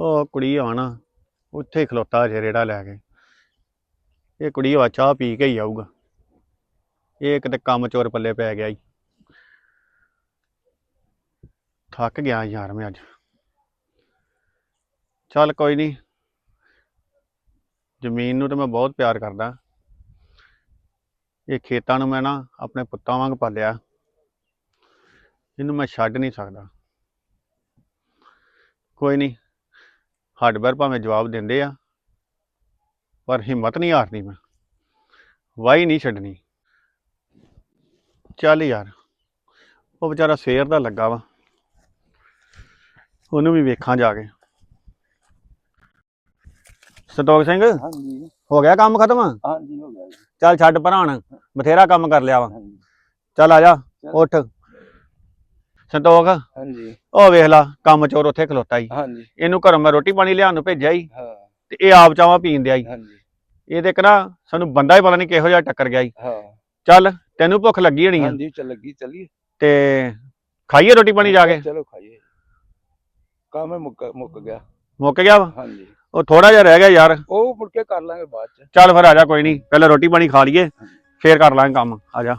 ਉਹ ਕੁੜੀ ਆਣਾ ਉੱਥੇ ਹੀ ਖਲੋਤਾ ਜੇ ਰੇੜਾ ਲੈ ਕੇ। ਇਹ ਕੁੜੀ ਵਾ ਚਾਹ ਪੀ ਕੇ ਹੀ ਆਊਗਾ। ਇਹ ਕਿਤੇ ਕੰਮ ਚੋਰ ਪੱਲੇ ਪੈ ਗਿਆ ਈ। ਥੱਕ ਗਿਆ ਯਾਰ ਮੈਂ ਅੱਜ। ਚੱਲ ਕੋਈ ਨਹੀਂ ਜ਼ਮੀਨ ਨੂੰ ਤਾਂ ਮੈਂ ਬਹੁਤ ਪਿਆਰ ਕਰਦਾ। ਇਹ ਖੇਤਾਂ ਨੂੰ ਮੈਂ ਨਾ ਆਪਣੇ ਪੁੱਤਾਂ ਵਾਂਗ ਪਾਲਿਆ। ਇਹਨੂੰ ਮੈਂ ਛੱਡ ਨਹੀਂ ਸਕਦਾ। ਕੋਈ ਨਹੀਂ ਹੱਡ ਬਰ ਭਾਵੇਂ ਜਵਾਬ ਦਿੰਦੇ ਆ ਪਰ ਹਿੰਮਤ ਨਹੀਂ ਹਾਰਨੀ ਮੈਂ। ਵਾਈ ਨਹੀਂ ਛੱਡਣੀ। ਚੱਲ ਯਾਰ ਉਹ ਵਿਚਾਰਾ ਸਵੇਰ ਦਾ ਲੱਗਾ ਵਾ। ਉਹਨੂੰ ਵੀ ਵੇਖਾਂ ਜਾ ਕੇ। ਸੰਤੋਖ ਸਿੰਘ ਹਾਂਜੀ। ਹੋ ਗਿਆ ਕੰਮ ਖਤਮ? ਹਾਂਜੀ ਹੋ ਗਿਆ ਚੱਲ ਛੱਡ ਭਰਾਣ ਬਥੇਰਾ ਕੰਮ ਕਰ ਲਿਆ ਵਾ। ਚੱਲ ਆ ਜਾ ਉੱਠ। ਸੰਤੋਖ? ਹਾਂਜੀ। ਉਹ ਵੇਖ ਲਾ ਕੰਮ ਚੋਰ ਉੱਥੇ ਖਲੋਤਾ ਈ। ਹਾਂਜੀ। ਇਹਨੂੰ ਘਰੋਂ ਮੈਂ ਰੋਟੀ ਪਾਣੀ ਲਿਆਉਣ ਨੂੰ ਭੇਜਿਆ ਈ। ਹਾਂ। ਤੇ ਇਹ ਆਪ ਚਾਵਾਂ ਪੀਣ ਦਿਆ ਈ। ਹਾਂਜੀ। ਇਹ ਤੇ ਕਰਾ ਸਾਨੂੰ ਬੰਦਾ ਹੀ ਪਤਾ ਨਹੀਂ ਕਿਹੋ ਜਿਹਾ ਟੱਕਰ ਗਿਆ ਈ। ਹਾਂ। ਚੱਲ ਤੈਨੂੰ ਭੁੱਖ ਲੱਗੀ ਹੋਣੀ ਆ। ਹਾਂਜੀ ਚੱਲ ਲੱਗੀ ਚੱਲੀਏ। ਤੇ ਖਾਈਏ ਰੋਟੀ ਪਾਣੀ ਜਾ ਕੇ? ਚਲੋ ਖਾਈਏ। ਕੰਮ ਹੀ ਮੁੱਕ ਮੁੱਕ ਗਿਆ। ਮੁੱਕ ਗਿਆ ਵਾ? ਹਾਂਜੀ। ਉਹ ਥੋੜਾ ਜਿਹਾ ਰਹਿ ਗਿਆ ਯਾਰ। ਉਹ ਮੁੜ ਕੇ ਕਰ ਲਾਂਗੇ ਬਾਅਦ ਚ। ਚੱਲ ਫਿਰ ਆ ਜਾ ਕੋਈ ਨਹੀਂ ਪਹਿਲਾਂ ਰੋਟੀ ਪਾਣੀ ਖਾ ਲਈਏ ਫੇਰ ਕਰ ਲਾਂਗੇ ਕੰਮ। ਆ ਜਾ।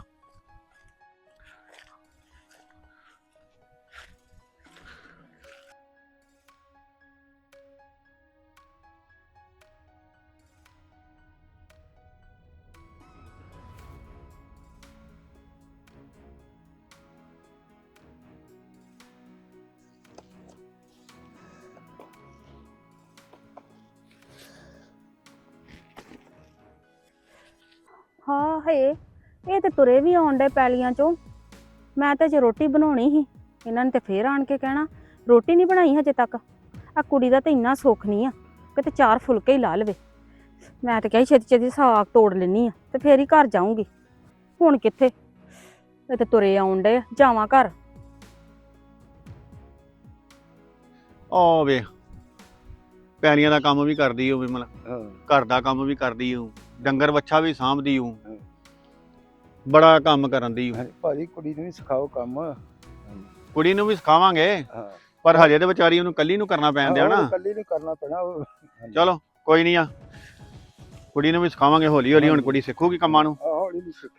ਹਾਂ ਹਏ, ਇਹ ਤੇ ਤੁਰੇ ਵੀ ਆਉਣ ਡੇ ਪੈਲੀਆਂ ਚੋਂ। ਮੈਂ ਤਾਂ ਜੇ ਰੋਟੀ ਬਣਾਉਣੀ ਸੀ, ਇਹਨਾਂ ਨੇ ਤੇ ਫੇਰ ਆਣ ਕੇ ਕਹਿਣਾ, ਰੋਟੀ ਨਹੀਂ ਬਣਾਈ ਹਜੇ ਤੱਕ। ਆ ਕੁੜੀ ਦਾ ਤਾਂ ਇੰਨਾ ਸੁੱਖ ਨਹੀਂ ਆ ਕਿਤੇ ਚਾਰ ਫੁਲਕੇ ਹੀ ਲਾ ਲਵੇ। ਮੈਂ ਤਾਂ ਕਹੀ ਛੇਤੀ ਛੇਤੀ ਸਾਗ ਤੋੜ ਲੈਣੀ ਆ, ਤੇ ਫੇਰ ਹੀ ਘਰ ਜਾਊਂਗੀ। ਹੁਣ ਕਿੱਥੇ? ਇਹ ਤੇ ਤੁਰੇ ਆਉਣ ਡੇ ਜਾਵਾਂ ਘਰ। ਆ ਵੇ ਪੈਲੀਆਂ ਦਾ ਕੰਮ ਵੀ ਕਰਦੀ ਉਹ ਵਿਮਲ ਹਾਂ। ਘਰ ਦਾ ਕੰਮ ਵੀ ਕਰਦੀ ਉਹ ਡੰਗਰ ਵੱਛਾ ਵੀ ਸਾਂਭਦੀ ਉਹ ਹਾਂ। ਬੜਾ ਕੰਮ ਕਰਨ ਦੀ ਉਹ ਭਾਜੀ ਕੁੜੀ ਨੂੰ ਵੀ ਸਿਖਾਓ ਕੰਮ। ਹਾਂ ਕੁੜੀ ਨੂੰ ਵੀ ਸਿਖਾਵਾਂਗੇ ਪਰ ਹਜੇ ਤੇ ਵਿਚਾਰੀ ਉਹਨੂੰ ਕੱਲੀ ਨੂੰ ਕਰਨਾ ਪੈਣ ਦਿਆ ਨਾ। ਇਕੱਲੀ ਨੂੰ ਕਰਨਾ ਪੈਣਾ ਉਹ ਹਾਂਜੀ। ਚਲੋ ਕੋਈ ਨਹੀਂ ਆ। ਕੁੜੀ ਨੂੰ ਵੀ ਸਿਖਾਵਾਂਗੇ ਹੌਲੀ ਹੌਲੀ ਹੁਣ ਕੁੜੀ ਸਿੱਖੂਗੀ ਕੰਮਾਂ ਨੂੰ। ਆਹ, ਹੌਲੀ ਵੀ ਸਿੱਖ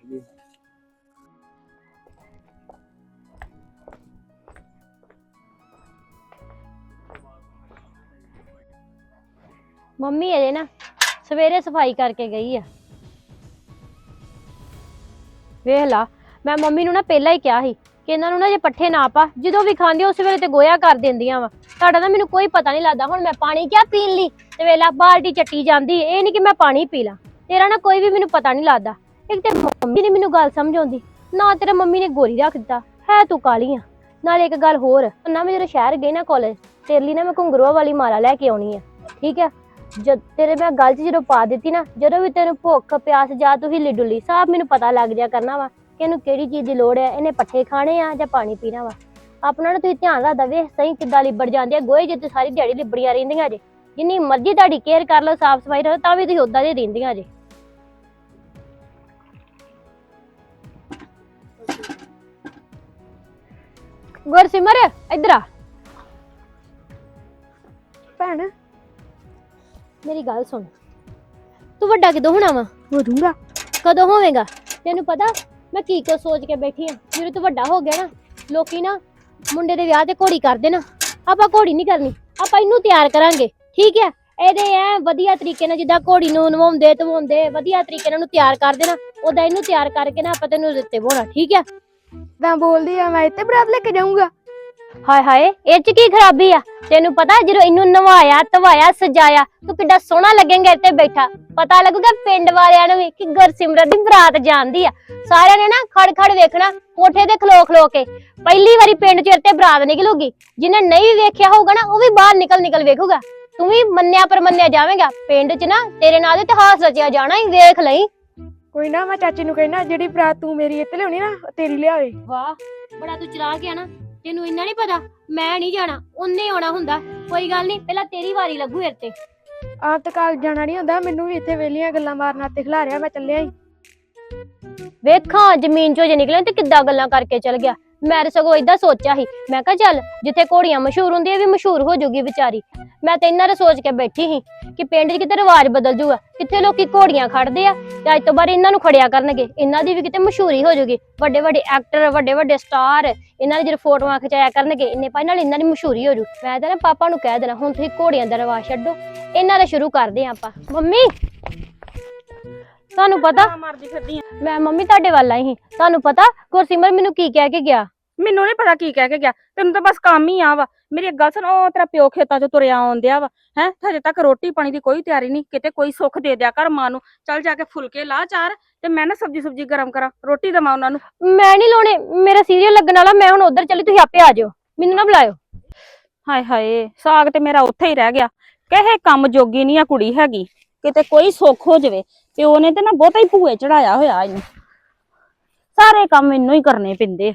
ਮੰਮੀ ਅਜੇ ਨਾ ਸਵੇਰੇ ਸਫ਼ਾਈ ਕਰਕੇ ਗਈ ਆ। ਵੇਖ ਲਾ, ਮੈਂ ਮੰਮੀ ਨੂੰ ਨਾ ਪਹਿਲਾਂ ਹੀ ਕਿਹਾ ਸੀ ਕਿ ਇਹਨਾਂ ਨੂੰ ਨਾ ਜੇ ਪੱਠੇ ਨਾ ਪਾ, ਜਦੋਂ ਵੀ ਖਾਂਦੇ ਉਸ ਵੇਲੇ ਤੇ ਗੋਇਆ ਕਰ ਦਿੰਦੀਆਂ ਵਾ। ਤੁਹਾਡਾ ਨਾ ਮੈਨੂੰ ਕੋਈ ਪਤਾ ਨਹੀਂ ਲੱਗਦਾ, ਹੁਣ ਮੈਂ ਪਾਣੀ ਕਿਆ ਪੀਣ ਲਈ? ਤੇ ਵੇਲਾ ਬਾਲਟੀ ਚੱਟੀ ਜਾਂਦੀ, ਇਹ ਨਹੀਂ ਕਿ ਮੈਂ ਪਾਣੀ ਪੀ ਲਾਂ। ਤੇਰਾ ਨਾ ਕੋਈ ਵੀ ਮੈਨੂੰ ਪਤਾ ਨਹੀਂ ਲੱਗਦਾ। ਇੱਕ ਤੇ ਮੰਮੀ ਨੇ ਮੈਨੂੰ ਗੱਲ ਸਮਝ ਆਉਂਦੀ ਨਾ ਤੇਰੇ ਮੰਮੀ ਨੇ ਗੋਰੀ ਰੱਖ ਦਿੱਤਾ, ਹੈ ਤੂੰ ਕਾਲੀ ਆ। ਨਾਲੇ ਇੱਕ ਗੱਲ ਹੋਰ, ਨਾ ਮੈਂ ਜਦੋਂ ਸ਼ਹਿਰ ਗਈ ਨਾ ਕਾਲਜ ਤੇਰੇ ਲਈ ਨਾ ਮੈਂ ਘੁੰਗਰੂਆਂ ਵਾਲੀ ਮਾਲਾ ਲੈ ਕੇ ਆਉਣੀ ਆ, ਠੀਕ ਹੈ ਜਦ ਤੇਰੇ ਮੈਂ ਗੱਲ 'ਚ ਜਦੋਂ ਪਾ ਦਿੱਤੀ ਨਾ, ਜਦੋਂ ਵੀ ਤੈਨੂੰ ਭੁੱਖ, ਪਿਆਸ ਜਾਂ ਤੂੰ ਹਿੱਲੀ ਡੁੱਲੀ, ਸਭ ਮੈਨੂੰ ਪਤਾ ਲੱਗ ਜਾ ਕਰਨਾ ਵਾ ਕਿ ਇਹਨੂੰ ਕਿਹੜੀ ਚੀਜ਼ ਦੀ ਲੋੜ ਹੈ ਇਹਨੇ ਪੱਠੇ ਖਾਣੇ ਆ ਜਾਂ ਪਾਣੀ ਪੀਣਾ ਵਾ। ਆਪਣਾ ਨਾ ਤੁਸੀਂ ਧਿਆਨ ਰੱਖਦਾ ਵੇ, ਸਹੀ ਕਿੱਦਾਂ ਲਿਬੜ ਜਾਂਦੇ ਆ ਗੋਏ ਜਿੱਤੇ ਸਾਰੀ ਦਿਹਾੜੀ ਲਿਬੜੀਆਂ ਰਹਿੰਦੀਆਂ ਜੇ। ਜਿੰਨੀ ਮਰਜ਼ੀ ਤੁਹਾਡੀ ਕੇਅਰ ਕਰ ਲਓ ਸਾਫ਼ ਸਫ਼ਾਈ ਰੱਖੋ ਤਾਂ ਵੀ ਤੁਸੀਂ ਉਦਾਂ ਦੇ ਰਹਿੰਦੀਆਂ ਜੇ। ਗੁਰਸਿਮਰ, ਇੱਧਰ ਆ। ਮੇਰੀ ਗੱਲ ਸੁਣ। ਤੂੰ ਵੱਡਾ ਕਿਦੋਂ ਹੋਣਾ ਵਾ? ਵਧੂਗਾ ਕਦੋਂ ਹੋਵੇਗਾ? ਤੈਨੂੰ ਪਤਾ ਮੈਂ ਕੀ ਕੁਝ ਸੋਚ ਕੇ ਬੈਠੀ ਆ। ਜਦੋਂ ਤੂੰ ਵੱਡਾ ਹੋ ਗਿਆ ਨਾ ਲੋਕੀ ਨਾ ਮੁੰਡੇ ਦੇ ਵਿਆਹ ਤੇ ਘੋੜੀ ਕਰਦੇ ਨਾ। ਆਪਾਂ ਘੋੜੀ ਨਹੀਂ ਕਰਨੀ ਆਪਾਂ ਇਹਨੂੰ ਤਿਆਰ ਕਰਾਂਗੇ। ਠੀਕ ਹੈ ਇਹਦੇ ਐ ਵਧੀਆ ਤਰੀਕੇ ਨਾਲ ਜਿੱਦਾਂ ਘੋੜੀ ਨੂੰ ਨਵਾਉਂਦੇ ਧਵਾਉਂਦੇ ਵਧੀਆ ਤਰੀਕੇ ਨਾਲ ਉਹਨੂੰ ਤਿਆਰ ਕਰਦੇ ਨਾ ਉਹਦਾ ਇਹਨੂੰ ਤਿਆਰ ਕਰਕੇ ਨਾ ਆਪਾਂ ਤੈਨੂੰ ਦਿੱਤੇ ਬੋਣਾ। ਠੀਕ ਹੈ ਮੈਂ ਬੋਲਦੀ ਆ ਮੈਂ ਇੱਥੇ ਬਰਾਤ ਲੈ ਕੇ ਜਾਊਂਗਾ। ਹਾਏ ਹਾਏ ਇਹ ਚ ਕੀ ਖਰਾਬੀ ਆ? ਤੈਨੂੰ ਪਤਾ ਜਦੋਂ ਇਹਨੂੰ ਨਵਾਇਆ ਧਵਾਇਆ ਸਜਾਇਆ ਤੂੰ ਕਿੱਡਾ ਸੋਹਣਾ ਲੱਗੇਂਗਾ ਇੱਥੇ ਬੈਠਾ। ਪਤਾ ਲੱਗੂਗਾ ਪਿੰਡ ਵਾਲਿਆਂ ਨੂੰ ਵੀ ਕਿ ਗੁਰਸਿਮਰਤ ਦੀ ਬਰਾਤ ਜਾਂਦੀ ਆ। ਸਾਰਿਆਂ ਨੇ ਨਾ ਖੜ ਖੜ ਵੇਖਣਾ ਕੋਠੇ ਤੇ ਖਲੋ ਖਲੋ ਕੇ। ਪਹਿਲੀ ਵਾਰੀ ਪਿੰਡ ਚ ਇੱਥੇ ਬਰਾਤ ਨਿਕਲੂਗੀ। ਜਿਹਨੇ ਨਹੀਂ ਵੇਖਿਆ ਹੋਊਗਾ ਨਾ ਉਹ ਵੀ ਬਾਹਰ ਨਿਕਲ ਨਿਕਲ ਵੇਖੂਗਾ। ਤੂੰ ਵੀ ਮੰਨਿਆ ਪਰ ਮੰਨਿਆ ਜਾਵੇਂਗਾ। ਪਿੰਡ ਚ ਨਾ ਤੇਰੇ ਨਾਲ ਇਤਿਹਾਸ ਰਚਿਆ ਜਾਣਾ ਹੀ ਵੇਖ ਲਈ। ਕੋਈ ਨਾ ਮੈਂ ਚਾਚੀ ਨੂੰ ਕਹਿਣਾ ਜਿਹੜੀ ਬਰਾਤ ਤੂੰ ਮੇਰੀ ਇੱਥੇ ਲਿਆਉਣੀ ਨਾ ਉਹ ਤੇਰੀ ਲਿਆਵੇ। ਵਾਹ ਬੜਾ ਤੂੰ ਚਲਾ ਗਿਆ ਨਾ। ਤੈਨੂੰ ਇੰਨਾ ਨਹੀਂ ਪਤਾ ਮੈਂ ਨਹੀਂ ਜਾਣਾ ਉਹਨੇ ਆਉਣਾ ਹੁੰਦਾ। ਕੋਈ ਗੱਲ ਨਹੀਂ ਪਹਿਲਾਂ ਤੇਰੀ ਵਾਰੀ ਲੱਗੂ ਇੱਥੇ ਆਪ ਤਾਂ ਕਾਲ ਜਾਣਾ ਨਹੀਂ ਹੁੰਦਾ ਮੈਨੂੰ ਵੀ ਇੱਥੇ ਵੇਲੀਆਂ ਗੱਲਾਂ ਮਾਰਨਾ ਤੇ ਖਿਲਾਰਿਆ ਮੈਂ ਚੱਲਿਆ ਹੀ ਵੇਖਾਂ ਜ਼ਮੀਨ ਚੋਂ ਜੇ ਨਿਕਲੇ ਤੇ ਕਿੱਦਾਂ ਗੱਲਾਂ ਕਰਕੇ ਚਲ ਗਿਆ। ਮੈਂ ਤਾਂ ਸਗੋਂ ਇਦਾਂ ਸੋਚਿਆ ਸੀ। ਮੈਂ ਕਿਹਾ ਚੱਲ, ਜਿੱਥੇ ਘੋੜੀਆਂ ਮਸ਼ਹੂਰ ਹੁੰਦੀਆਂ, ਇਹ ਵੀ ਮਸ਼ਹੂਰ ਹੋ ਜਾਊਗੀ ਵਿਚਾਰੀ। ਮੈਂ ਤਾਂ ਇਹਨਾਂ ਦਾ ਸੋਚ ਕੇ ਬੈਠੀ ਸੀ ਕਿ ਪਿੰਡ 'ਚ ਕਿਤੇ ਰਿਵਾਜ ਬਦਲ ਜੂਗਾ ਕਿੱਥੇ ਲੋਕੀ ਘੋੜੀਆਂ ਖੜਦੇ ਆ ਤੇ ਅੱਜ ਤੋਂ ਬਾਅਦ ਇਹਨਾਂ ਨੂੰ ਖੜਿਆ ਕਰਨਗੇ। ਇਹਨਾਂ ਦੀ ਵੀ ਕਿਤੇ ਮਸ਼ਹੂਰੀ ਹੋ ਜਾਊਗੀ। ਵੱਡੇ ਵੱਡੇ ਐਕਟਰ ਵੱਡੇ ਵੱਡੇ ਸਟਾਰ ਇਹਨਾਂ ਦੀ ਜਦੋਂ ਫੋਟੋਆਂ ਖਿਚਾਇਆ ਕਰਨਗੇ, ਇੰਨੇ ਪਾਈ ਨਾਲ ਇਹਨਾਂ ਦੀ ਮਸ਼ਹੂਰੀ ਹੋ ਜੂ ਮੈਂ ਤਾਂ ਨਾ ਪਾਪਾ ਨੂੰ ਕਹਿ ਦੇਣਾ, ਹੁਣ ਤੁਸੀਂ ਘੋੜੀਆਂ ਦਾ ਰਿਵਾਜ ਛੱਡੋ। ਇਹਨਾਂ ਦਾ ਸ਼ੁਰੂ ਕਰਦੇ ਆਂ ਆਪਾਂ। ਮੰਮੀ! ਤੁਹਾਨੂੰ ਪਤਾ? ਮਰਦੀ ਫਿਰਦੀ ਆ। ਮੈਂ ਮੰਮੀ ਤੁਹਾਡੇ ਵੱਲ ਆਈ ਸੀ। ਤੁਹਾਨੂੰ ਪਤਾ ਗੁਰਸਿਮਰ ਮੈਨੂੰ ਕੀ ਕਹਿ ਕੇ ਗਿਆ? ਮੈਨੂੰ ਨਹੀਂ ਪਤਾ ਕੀ ਕਹਿ ਕੇ ਗਿਆ। ਤੈਨੂੰ ਤਾਂ ਬਸ ਕੰਮ ਹੀ ਆ ਵਾ। ਮੇਰੀ ਇੱਕ ਗੱਲ ਸੁਣ ਉਹ ਤੇਰਾ ਪਿਓ ਖੇਤਾਂ 'ਚ ਤੁਰਿਆ ਆਉਂਦਿਆ ਵਾ। ਹੈ ਹਜੇ ਤੱਕ ਰੋਟੀ ਪਾਣੀ ਦੀ ਕੋਈ ਤਿਆਰੀ ਨਹੀਂ ਕਿਤੇ ਕੋਈ ਸੁੱਖ ਦੇ ਦਿਆ ਕਰ ਮਾਂ ਨੂੰ। ਚੱਲ ਜਾ ਕੇ ਫੁਲਕੇ ਲਾ ਚਾਰ ਤੇ ਮੈਂ ਨਾ ਸਬਜੀ ਸੁਬਜੀ ਗਰਮ ਕਰਾਂ ਰੋਟੀ ਦੇਵਾਂ ਉਹਨਾਂ ਨੂੰ। ਮੈਂ ਨਹੀਂ ਲਾਉਣੇ ਮੇਰਾ ਸੀਰੀਅਲ ਲੱਗਣ ਵਾਲਾ ਮੈਂ ਹੁਣ ਉਧਰ ਚੱਲੀ ਤੁਸੀਂ ਆਪੇ ਆ ਜਾਓ ਮੈਨੂੰ ਨਾ ਬੁਲਾਇਓ। ਹਾਏ ਹਾਏ ਸਾਗ ਤੇ ਮੇਰਾ ਉੱਥੇ ਹੀ ਰਹਿ ਗਿਆ। ਕਹੇ ਕੰਮ ਜੋਗੀ ਨਹੀਂ ਆ ਕੁੜੀ ਹੈਗੀ। ਕਿਤੇ ਕੋਈ ਸੁੱਖ ਹੋ ਜਾਵੇ ਪਿਓ ਨੇ ਤੇ ਨਾ ਬਹੁਤਾ ਹੀ ਭੂਏ ਚੜਾਇਆ ਹੋਇਆ ਇਹਨੂੰ। ਸਾਰੇ ਕੰਮ ਮੈਨੂੰ ਹੀ ਕਰਨੇ ਪੈਂਦੇ ਆ।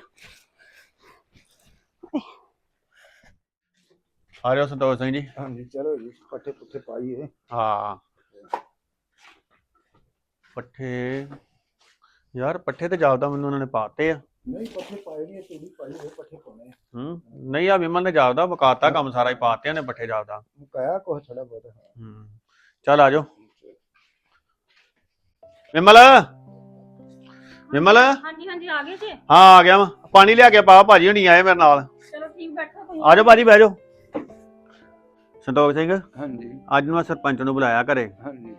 ਆ ਰਹੇ ਹੋ ਸੰਤੋਖ ਸਿੰਘ ਜੀ? ਹਾਂਜੀ ਚਲੋ ਜੀ ਪੱਠੇ ਪੁੱਠੇ ਪਾਈਏ। ਹਾਂ। ਪੱਠੇ ਯਾਰ ਪੱਠੇ ਤੇ ਜਾਪਦਾ ਮੈਨੂੰ ਉਹਨਾਂ ਨੇ ਪਾਤੇ ਆ। ਨਹੀਂ ਪੱਠੇ ਪਾਏ ਨਹੀਂ ਤੂੜੀ ਪਾਈ ਹੋਏ ਪੱਠੇ ਪਾਉਣੇ ਹੂੰ ਨਹੀਂ ਆ ਵਿਮਲ ਨੇ ਜਾਪਦਾ ਬਕਾਤਾ ਕੰਮ ਸਾਰਾ ਹੀ ਪਾਤੇ ਨੇ ਪੱਠੇ ਜਾਪਦਾ। ਮੁਕਾਇਆ ਕੁਛ ਥੋੜਾ ਬਹੁਤ ਹੂੰ। ਚੱਲ ਆ ਜਾਓ। ਵਿਮਲ? ਵਿਮਲ? ਹਾਂਜੀ ਹਾਂਜੀ ਆ ਗਏ ਜੀ? ਹਾਂ ਆ ਗਿਆ ਵਾ। ਪਾਣੀ ਲਿਆ ਕੇ ਪਾ ਭਾਜੀ ਹੁਣੀ ਆਏ ਮੇਰੇ ਨਾਲ। ਚਲੋ ਠੀਕ ਬੈਠੋ ਤੁਸੀਂ। ਆ ਜਾਓ ਭਾਜੀ ਬਹਿ ਜਾਓ। ਸੰਤੋਖ ਸਿੰਘ ਹਾਂਜੀ। ਅੱਜ ਨੂੰ ਮੈਂ ਸਰਪੰਚ ਨੂੰ ਬੁਲਾਇਆ ਘਰੇ। ਹਾਂਜੀ।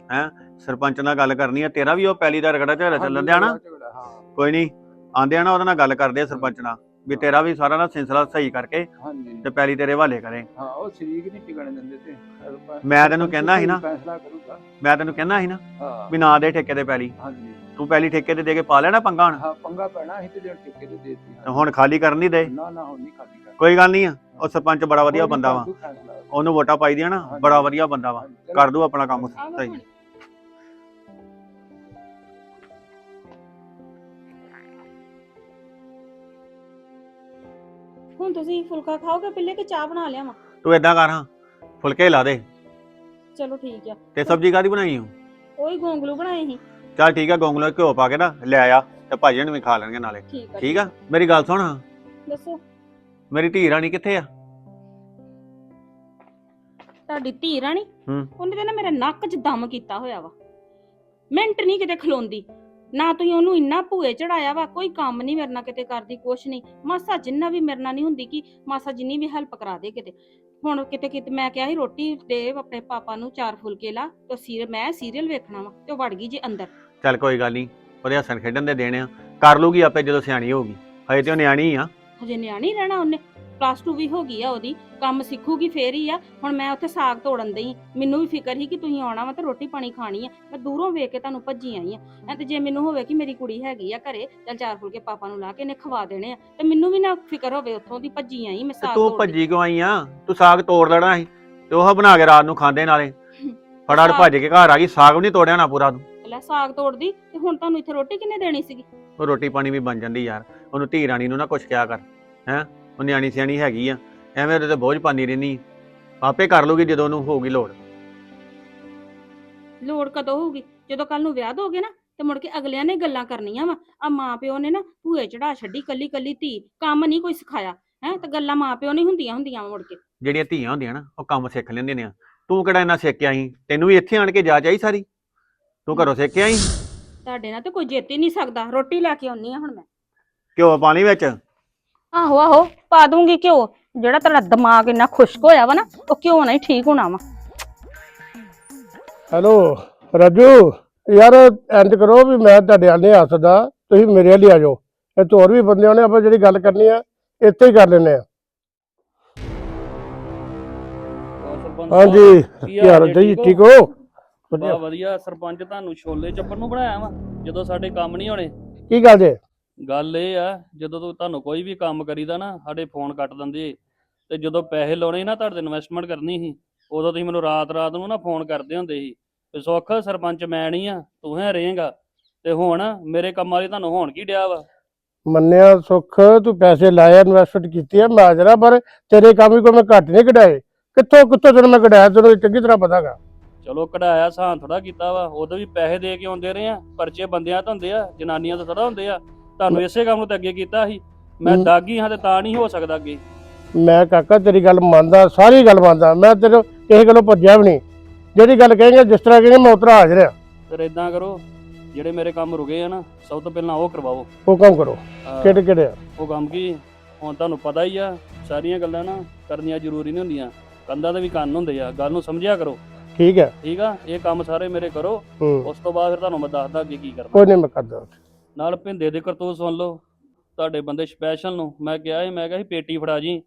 ਸਰਪੰਚ ਨਾਲ ਗੱਲ ਕਰਨੀ ਆ। ਤੇਰਾ ਵੀ ਉਹ ਪੈਲੀ ਦਾ ਰਗੜਾ ਝਗੜਾ ਚੱਲਣ ਦਿਆ ਨਾ? ਝਗੜਾ, ਹਾਂ। ਕੋਈ ਨਹੀਂ। ਆਂਦੇ ਆ ਨਾ ਉਹਦੇ ਨਾਲ ਗੱਲ ਕਰਦੇ ਆ ਸਰਪੰਚ ਨਾਲ। ਵੀ ਤੇਰਾ ਵੀ ਸਾਰਾ ਨਾ ਸਿਲਸਿਲਾ ਸਹੀ ਕਰਕੇ ਹਾਂਜੀ। ਤੇ ਪੈਲੀ ਤੇਰੇ ਹਵਾਲੇ ਕਰੇ। ਹਾਂ ਉਹ ਸ਼ਰੀਕ ਨਹੀਂ ਟਿਕਣ ਦਿੰਦੇ ਤੇ। ਸਰਪੰਚ- ਮੈਂ ਤੈਨੂੰ ਕਹਿੰਦਾ ਸੀ ਨਾ। ਫੈਸਲਾ ਕਰੂਗਾ। ਮੈਂ ਤੈਨੂੰ ਕਹਿੰਦਾ ਸੀ ਨਾ ਹਾਂ। ਵੀ ਨਾ ਦੇ ਠੇਕੇ ਤੇ ਪੈਲੀ। ਹਾਂਜੀ। ਤੂੰ ਪੈਲੀ ਠੇਕੇ ਤੇ ਦੇ ਕੇ ਪਾ ਲੈਣਾ ਪੰਗਾ ਹੁਣ? ਹਾਂ ਪੰਗਾ ਪੈਣਾ ਅਸੀਂ ਤੇ ਜਿਹੜਾ ਟਿੱਕੇ ਤੇ ਦੇਤੀ। ਹੁਣ ਖਾਲੀ ਕਰਨ ਨਹੀਂ ਦੇ? ਨਾ ਨਾ ਹੁਣ ਨਹੀਂ ਖਾਲੀ ਕਰ ਕੋਈ ਗੱਲ ਨਹੀਂ ਆ। ਉਹ ਸਰਪੰਚ ਬੜਾ ਵਧੀਆ ਬੰਦਾ ਵਾ। ਉਹਨੂੰ ਵੋਟਾਂ ਪਾਈ ਦੀਆਂ ਨਾ ਬੜਾ ਵਧੀਆ ਬੰਦਾ ਵਾ। ਕਰ ਦੂ ਆਪਣਾ ਕੰਮ। ਸਹੀ। ਹੁਣ ਤੁਸੀਂ ਫੁਲਕਾ ਖਾਓਗੇ? ਪਹਿਲੇ ਕਿ ਚਾਹ ਬਣਾ ਲਿਆਵਾਂ? ਤੂੰ ਏਦਾਂ ਕਰ ਹਾਂ ਫੁਲਕੇ ਲਾ ਦੇ। ਚਲੋ ਠੀਕ ਆ। ਤੇ ਸਬਜ਼ੀ ਕਾਦੀ ਬਣਾਈ ਹੂੰ ਉਹੀ ਗੋਂਗਲੂ ਬਣਾਏ ਸੀ। ਚੱਲ ਠੀਕ ਆ ਗੋਂਗਲੋ ਘਿਓ ਪਾ ਕੇ ਨਾ ਲੈ ਆ ਤੇ ਭਾਜੀ ਨੂੰ ਵੀ ਖਾ ਲੈਣਗੇ ਨਾਲੇ। ਠੀਕ ਆ। ਠੀਕ ਆ? ਮੇਰੀ ਗੱਲ ਸੁਣ ਹਾਂ। ਦੱਸੋ। ਮੇਰੀ ਧੀ ਰਾਣੀ ਕਿੱਥੇ ਆ? ਤੁਹਾਡੀ ਧੀ ਰਾਣੀ? ਹੂੰ। ਉਹਨੇ ਤੇ ਨਾ ਮੇਰੇ ਨੱਕ 'ਚ ਦਮ ਕੀਤਾ ਹੋਇਆ ਵਾ। ਮਿੰਟ ਨਹੀਂ ਕਿਤੇ ਖਲੋਂਦੀ। ਨਾ ਤੁਸੀਂ ਉਹਨੂੰ ਇੰਨਾ ਭੂਏ ਚੜਾਇਆ ਵਾ ਕੋਈ ਕੰਮ ਨਹੀਂ ਮੇਰੇ ਨਾਲ ਕਿਤੇ ਕਰਦੀ ਕੁਛ ਨਹੀਂ ਮਾਸਾ ਜਿੰਨਾ ਵੀ ਮੇਰੇ ਨਾਲ ਨਹੀਂ ਹੁੰਦੀ ਕਿ ਮਾਸਾ ਜਿੰਨੀ ਵੀ ਹੈਲਪ ਕਰਾ ਦੇ ਕਿਤੇ। ਹੁਣ ਕਿਤੇ ਕਿਤੇ ਮੈਂ ਕਿਹਾ ਸੀ ਰੋਟੀ ਦੇ ਆਪਣੇ ਪਾਪਾ ਨੂੰ ਚਾਰ ਫੁਲਕੇ ਲਾ ਤੇ ਸੀਰ ਮੈਂ ਸੀਰੀਅਲ ਵੇਖਣਾ ਵਾ ਤੇ ਉਹ ਵੜ ਗਈ ਜੀ ਅੰਦਰ। ਚੱਲ ਕੋਈ ਗੱਲ ਨਹੀਂ ਉਹਦੇ ਹੱਸਣ ਖੇਡਣ ਦੇ ਦੇਣੇ ਆ। ਕਰ ਲੂਗੀ ਆਪੇ ਜਦੋਂ ਸਿਆਣੀ ਹੋਊਗੀ। ਹਜੇ ਤੇ ਉਹ ਨਿਆਣੀ ਆ। ਹਜੇ ਨਿਆਣੀ ਰਹਿਣਾ ਉਹਨੇ ਪਲੱਸ 2 ਵੀ ਹੋ ਗਈ ਆ ਉਹਦੀ ਕੰਮ ਸਿੱਖੂਗੀ ਫੇਰ ਹੀ ਆ। ਹੁਣ ਮੈਂ ਉੱਥੇ ਸਾਗ ਤੋੜਨ ਦਈ। ਮੈਨੂੰ ਵੀ ਫਿਕਰ ਸੀ ਕਿ ਤੁਸੀਂ ਆਉਣਾ ਵਾ ਤੇ ਰੋਟੀ ਪਾਣੀ ਖਾਣੀ ਆ। ਮੈਂ ਦੂਰੋਂ ਵੇਖ ਕੇ ਤੁਹਾਨੂੰ ਭੱਜੀ ਆਈ ਆ। ਐ ਤੇ ਜੇ ਮੈਨੂੰ ਹੋਵੇ ਕਿ ਮੇਰੀ ਕੁੜੀ ਹੈਗੀ ਆ ਘਰੇ ਚੱਲ ਚਾਰ ਫੁਲਕੇ ਪਾਪਾ ਨੂੰ ਲਾ ਕੇ ਇਹਨੇ ਖਵਾ ਦੇਣੇ ਆ। ਤੇ ਮੈਨੂੰ ਵੀ ਨਾ ਫਿਕਰ ਹੋਵੇ ਉੱਥੋਂ ਦੀ ਭੱਜੀ ਆਈ ਮੈਂ ਸਾਗ ਤੂੰ। ਭੱਜੀ ਕਿਉਂ ਆਈ ਆ? ਤੂੰ ਸਾਗ ਤੋੜ ਲੈਣਾ ਸੀ ਤੇ ਉਹ ਬਣਾ ਕੇ ਰਾਤ ਨੂੰ ਖਾਂਦੇ ਨਾਲੇ। ਫੜਾੜ ਭੱਜ ਕੇ ਘਰ ਆ ਗਈ ਸਾਗ ਵੀ ਨਹੀਂ ਤੋੜਿਆ ਨਾ ਪੂਰਾ ਤੂੰ। ਲੈ ਸਾਗ ਤੋੜਦੀ ਤੇ ਹੁਣ ਤੁਹਾਨੂੰ ਇੱਥੇ ਰੋਟੀ ਕਿੰਨੇ ਦੇਣੀ ਸੀਗੀ? ਉਹ ਰੋਟੀ ਪਾਣੀ ਵੀ ਬਣ ਜਾਂਦੀ ਯਾਰ। ਉਹਨੂੰ ਧੀ ਰਾਣੀ ਨੂੰ ਨਾ ਕੁਛ ਕਿਹਾ ਕਰ ਹੈ? ਉਹ ਨਿਆਣੀ ਸਿਆਣੀ ਹੈਗੀ ਆ ਐਵੇਂ ਉਹਦੇ ਤੇ ਬੋਝ ਪਾਉਂਦੀ ਰਹਿਨੀ ਆਪੇ ਕਰ ਲੂਗੀ ਜਦੋਂ ਉਹਨੂੰ ਹੋਊਗੀ ਲੋੜ। ਲੋੜ ਕਦੋਂ ਹੋਊਗੀ? ਜਦੋਂ ਕੱਲ ਨੂੰ ਵਿਆਹ ਦੋਗੇ ਨਾ ਤੇ ਮੁੜ ਕੇ ਅਗਲਿਆਂ ਨੇ ਗੱਲਾਂ ਕਰਨੀਆਂ ਵਾ। ਆ ਮਾਂ ਪਿਓ ਨੇ ਨਾ ਭੂਏ ਚੜਾ ਛੱਡੀ ਕੱਲੀ ਕੱਲੀ ਧੀ ਕੰਮ ਨਹੀਂ ਕੋਈ ਸਿਖਾਇਆ ਹੈ? ਤੇ ਗੱਲਾਂ ਮਾਂ ਪਿਓ ਨਹੀਂ ਹੁੰਦੀਆਂ ਹੁੰਦੀਆਂ ਮੁੜ ਕੇ। ਜਿਹੜੀਆਂ ਧੀਆਂ ਹੁੰਦੀਆਂ ਨਾ ਉਹ ਕੰਮ ਸਿੱਖ ਲੈਂਦੀਆਂ ਨੇ। ਤੂੰ ਕਿਹੜਾ ਇੰਨਾ ਸਿੱਖ ਕੇ ਆਈ? ਤੈਨੂੰ ਵੀ ਇੱਥੇ ਆਣ ਕੇ ਜਾ ਚਾਹੀ ਸਾਰੀ? ਤੂੰ ਘਰੋਂ ਸਿੱਖ ਕੇ ਆਈ? ਤੁਹਾਡੇ ਨਾਲ ਤੇ ਕੋਈ ਜਿੱਤ ਹੀ ਨਹੀਂ ਸਕਦਾ। ਰੋਟੀ ਲੈ ਕੇ ਆਉਣੀ ਆ ਹੁਣ ਮੈਂ। ਘਿਓ ਪਾਣੀ ਵਿੱਚ? ਆਹੋ ਆਹੋ ਪਾ ਦੂੰਗੀ ਘਿਓ। ਜਿਹੜਾ ਤੇਰਾ ਦਿਮਾਗ ਇੰਨਾ ਖੁਸ਼ਕ ਹੋਇਆ ਵਾ ਨਾ ਉਹ ਘਿਓ ਨਾਲ ਹੀ ਠੀਕ ਹੋਣਾ ਵਾ। ਹੈਲੋ ਰਾਜੂ ਯਾਰ ਇੰਜ ਕਰੋ ਵੀ ਮੈਂ ਤੁਹਾਡੇ ਆਲੇ ਆ ਸਕਦਾ ਤੁਸੀਂ ਮੇਰੇ ਵਾਲੀ ਆ ਜਾਓ। ਇਹ ਤੋਂ ਹੋਰ ਵੀ ਬੰਦੇ ਆਉਣੇ ਆਪਾਂ ਜਿਹੜੀ ਗੱਲ ਕਰਨੀ ਆ ਇੱਥੇ ਹੀ ਕਰ ਲੈਨੇ ਆ। ਹਾਂਜੀ ਕੀ ਹਾਲ ਹੈ ਜੀ? ਠੀਕ ਹੋ? ਬਾ ਵਧੀਆ ਵਧੀਆ ਸਰਪੰਚ ਤੁਹਾਨੂੰ ਛੋਲੇ ਚੱਪਣ ਨੂੰ ਬਣਾਇਆ ਵਾ ਜਦੋਂ ਸਾਡੇ ਕੰਮ ਨਹੀਂ ਹੋਣੇ। ਕੀ ਗੱਲ ਜੇ? ਗੱਲ ਇਹ ਆ ਜਦੋਂ ਤੋਂ ਤੁਹਾਨੂੰ ਕੋਈ ਵੀ ਕੰਮ ਕਰੀਦਾ ਨਾ ਸਾਡੇ ਫੋਨ ਕੱਟ ਦਿੰਦੇ ਤੇ ਜਦੋਂ ਪੈਸੇ ਲਾਉਣੇ ਨਾ ਤੁਹਾਡੇ ਇਨਵੈਸਟਮੈਂਟ ਕਰਨੀ ਸੀ ਉਦੋਂ ਤੁਸੀਂ ਮੈਨੂੰ ਰਾਤ ਰਾਤ ਨੂੰ ਨਾ ਫੋਨ ਕਰਦੇ ਹੁੰਦੇ ਸੀ। ਤੇ ਸੁੱਖ ਸਰਪੰਚ ਮੈਂ ਨਹੀਂ ਆ ਤੂੰ ਹੈ ਰਹੇਗਾ। ਤੇ ਹੁਣ ਮੇਰੇ ਕੰਮ ਵਾਲੀ ਤੁਹਾਨੂੰ ਹੋਣ ਕੀ ਡਿਆ ਵਾ? ਮੰਨਿਆ ਸੁੱਖ ਤੂੰ ਪੈਸੇ ਲਾਇਆ ਇਨਵੈਸਟਮੈਂਟ ਕੀਤੀ ਆ ਮੈਂ ਜਰਾ ਪਰ ਤੇਰੇ ਕੰਮ ਵੀ ਕੋਈ ਮੈਂ ਘੱਟ ਨਹੀਂ ਕਢਾਏ। ਕਿੱਥੋਂ ਕਿੱਥੋਂ ਤੈਨੂੰ ਮੈਂ ਕਢਾਇਆ ਤੈਨੂੰ ਚੰਗੀ ਤਰ੍ਹਾਂ ਪਤਾਗਾ ਚਲੋ ਕਢਾਇਆ ਸਾਂ ਥੋੜਾ ਕੀਤਾ ਵਾ ਉਦੋਂ ਵੀ ਪੈਸੇ ਦੇ ਕੇ ਆਉਂਦੇ ਰਹੇ ਆ ਪਰਚੇ ਬੰਦਿਆਂ ਤੋਂ ਹੁੰਦੇ ਆ ਜਨਾਨੀਆਂ ਤੋਂ ਥੋੜਾ ਹੁੰਦੇ ਆ। ਤੁਹਾਨੂੰ ਇਸੇ ਕੰਮ ਨੂੰ ਤੇ ਅੱਗੇ ਕੀਤਾ ਸੀ। ਮੈਂ। ਦਾਗੀ ਹਾਂ ਤੇ ਤਾਂ ਨਹੀਂ ਹੋ ਸਕਦਾ ਅੱਗੇ। ਮੈਂ ਕਾਕਾ ਤੇਰੀ ਗੱਲ ਮੰਨਦਾ ਸਾਰੀ ਗੱਲ ਮੰਨਦਾ। ਮੈਂ ਤੇਰੇ ਕਿਸੇ ਗੱਲੋਂ ਭੱਜਿਆ ਵੀ ਨਹੀਂ। ਜਿਹੜੀ ਗੱਲ ਕਹੇਂਗੇ ਜਿਸ ਤਰ੍ਹਾਂ ਕਹੇਂਗੇ ਮੈਂ ਉਤਰਾ ਹਾਜ਼ਰ ਆ ਫਿਰ ਇਦਾਂ ਕਰੋ ਜਿਹੜੇ ਮੇਰੇ ਕੰਮ ਰੁਕੇ ਆ ਨਾ ਸਭ ਤੋਂ ਪਹਿਲਾਂ ਉਹ ਕਰਵਾਓ। ਹੁਕਮ ਕਰੋ। ਅਹ ਕਿਹੜੇ ਕਿਹੜੇ ਆ? ਉਹ ਕੰਮ ਕੀ ਹੁਣ ਤੁਹਾਨੂੰ ਪਤਾ ਹੀ ਆ ਸਾਰੀਆਂ ਗੱਲਾਂ ਨਾ ਕਰਨੀਆਂ ਜ਼ਰੂਰੀ ਨਹੀਂ ਹੁੰਦੀਆਂ। ਕੰਧਾਂ ਦੇ ਵੀ ਕੰਨ ਹੁੰਦੇ ਆ। ਗੱਲ ਨੂੰ ਸਮਝਿਆ ਕਰੋ। ਠੀਕ ਹੈ। ਠੀਕ ਆ? ਇਹ ਕੰਮ ਸਾਰੇ ਮੇਰੇ ਕਰੋ। ਉਸ ਤੋਂ ਬਾਅਦ ਫਿਰ ਤੁਹਾਨੂੰ ਮੈਂ ਦੱਸਦਾ ਅੱਗੇ ਕੀ ਕਰਨਾ। ਕੋਈ ਨਹੀਂ ਮੈਂ ਕਰਦਾ। ਨਾਲ ਭਿੰਦੇ ਦੇ ਕਰਤੂਤ ਸੁਣ ਲਓ। ਤੁਹਾਡੇ ਬੰਦੇ ਸਪੈਸ਼ਲ ਨੂੰ ਮੈਂ ਕਿਹਾ ਸੀ ਮੈਂ ਕਿਹਾ ਸੀ ਪੇਟੀ ਫੜਾ ਜੀ।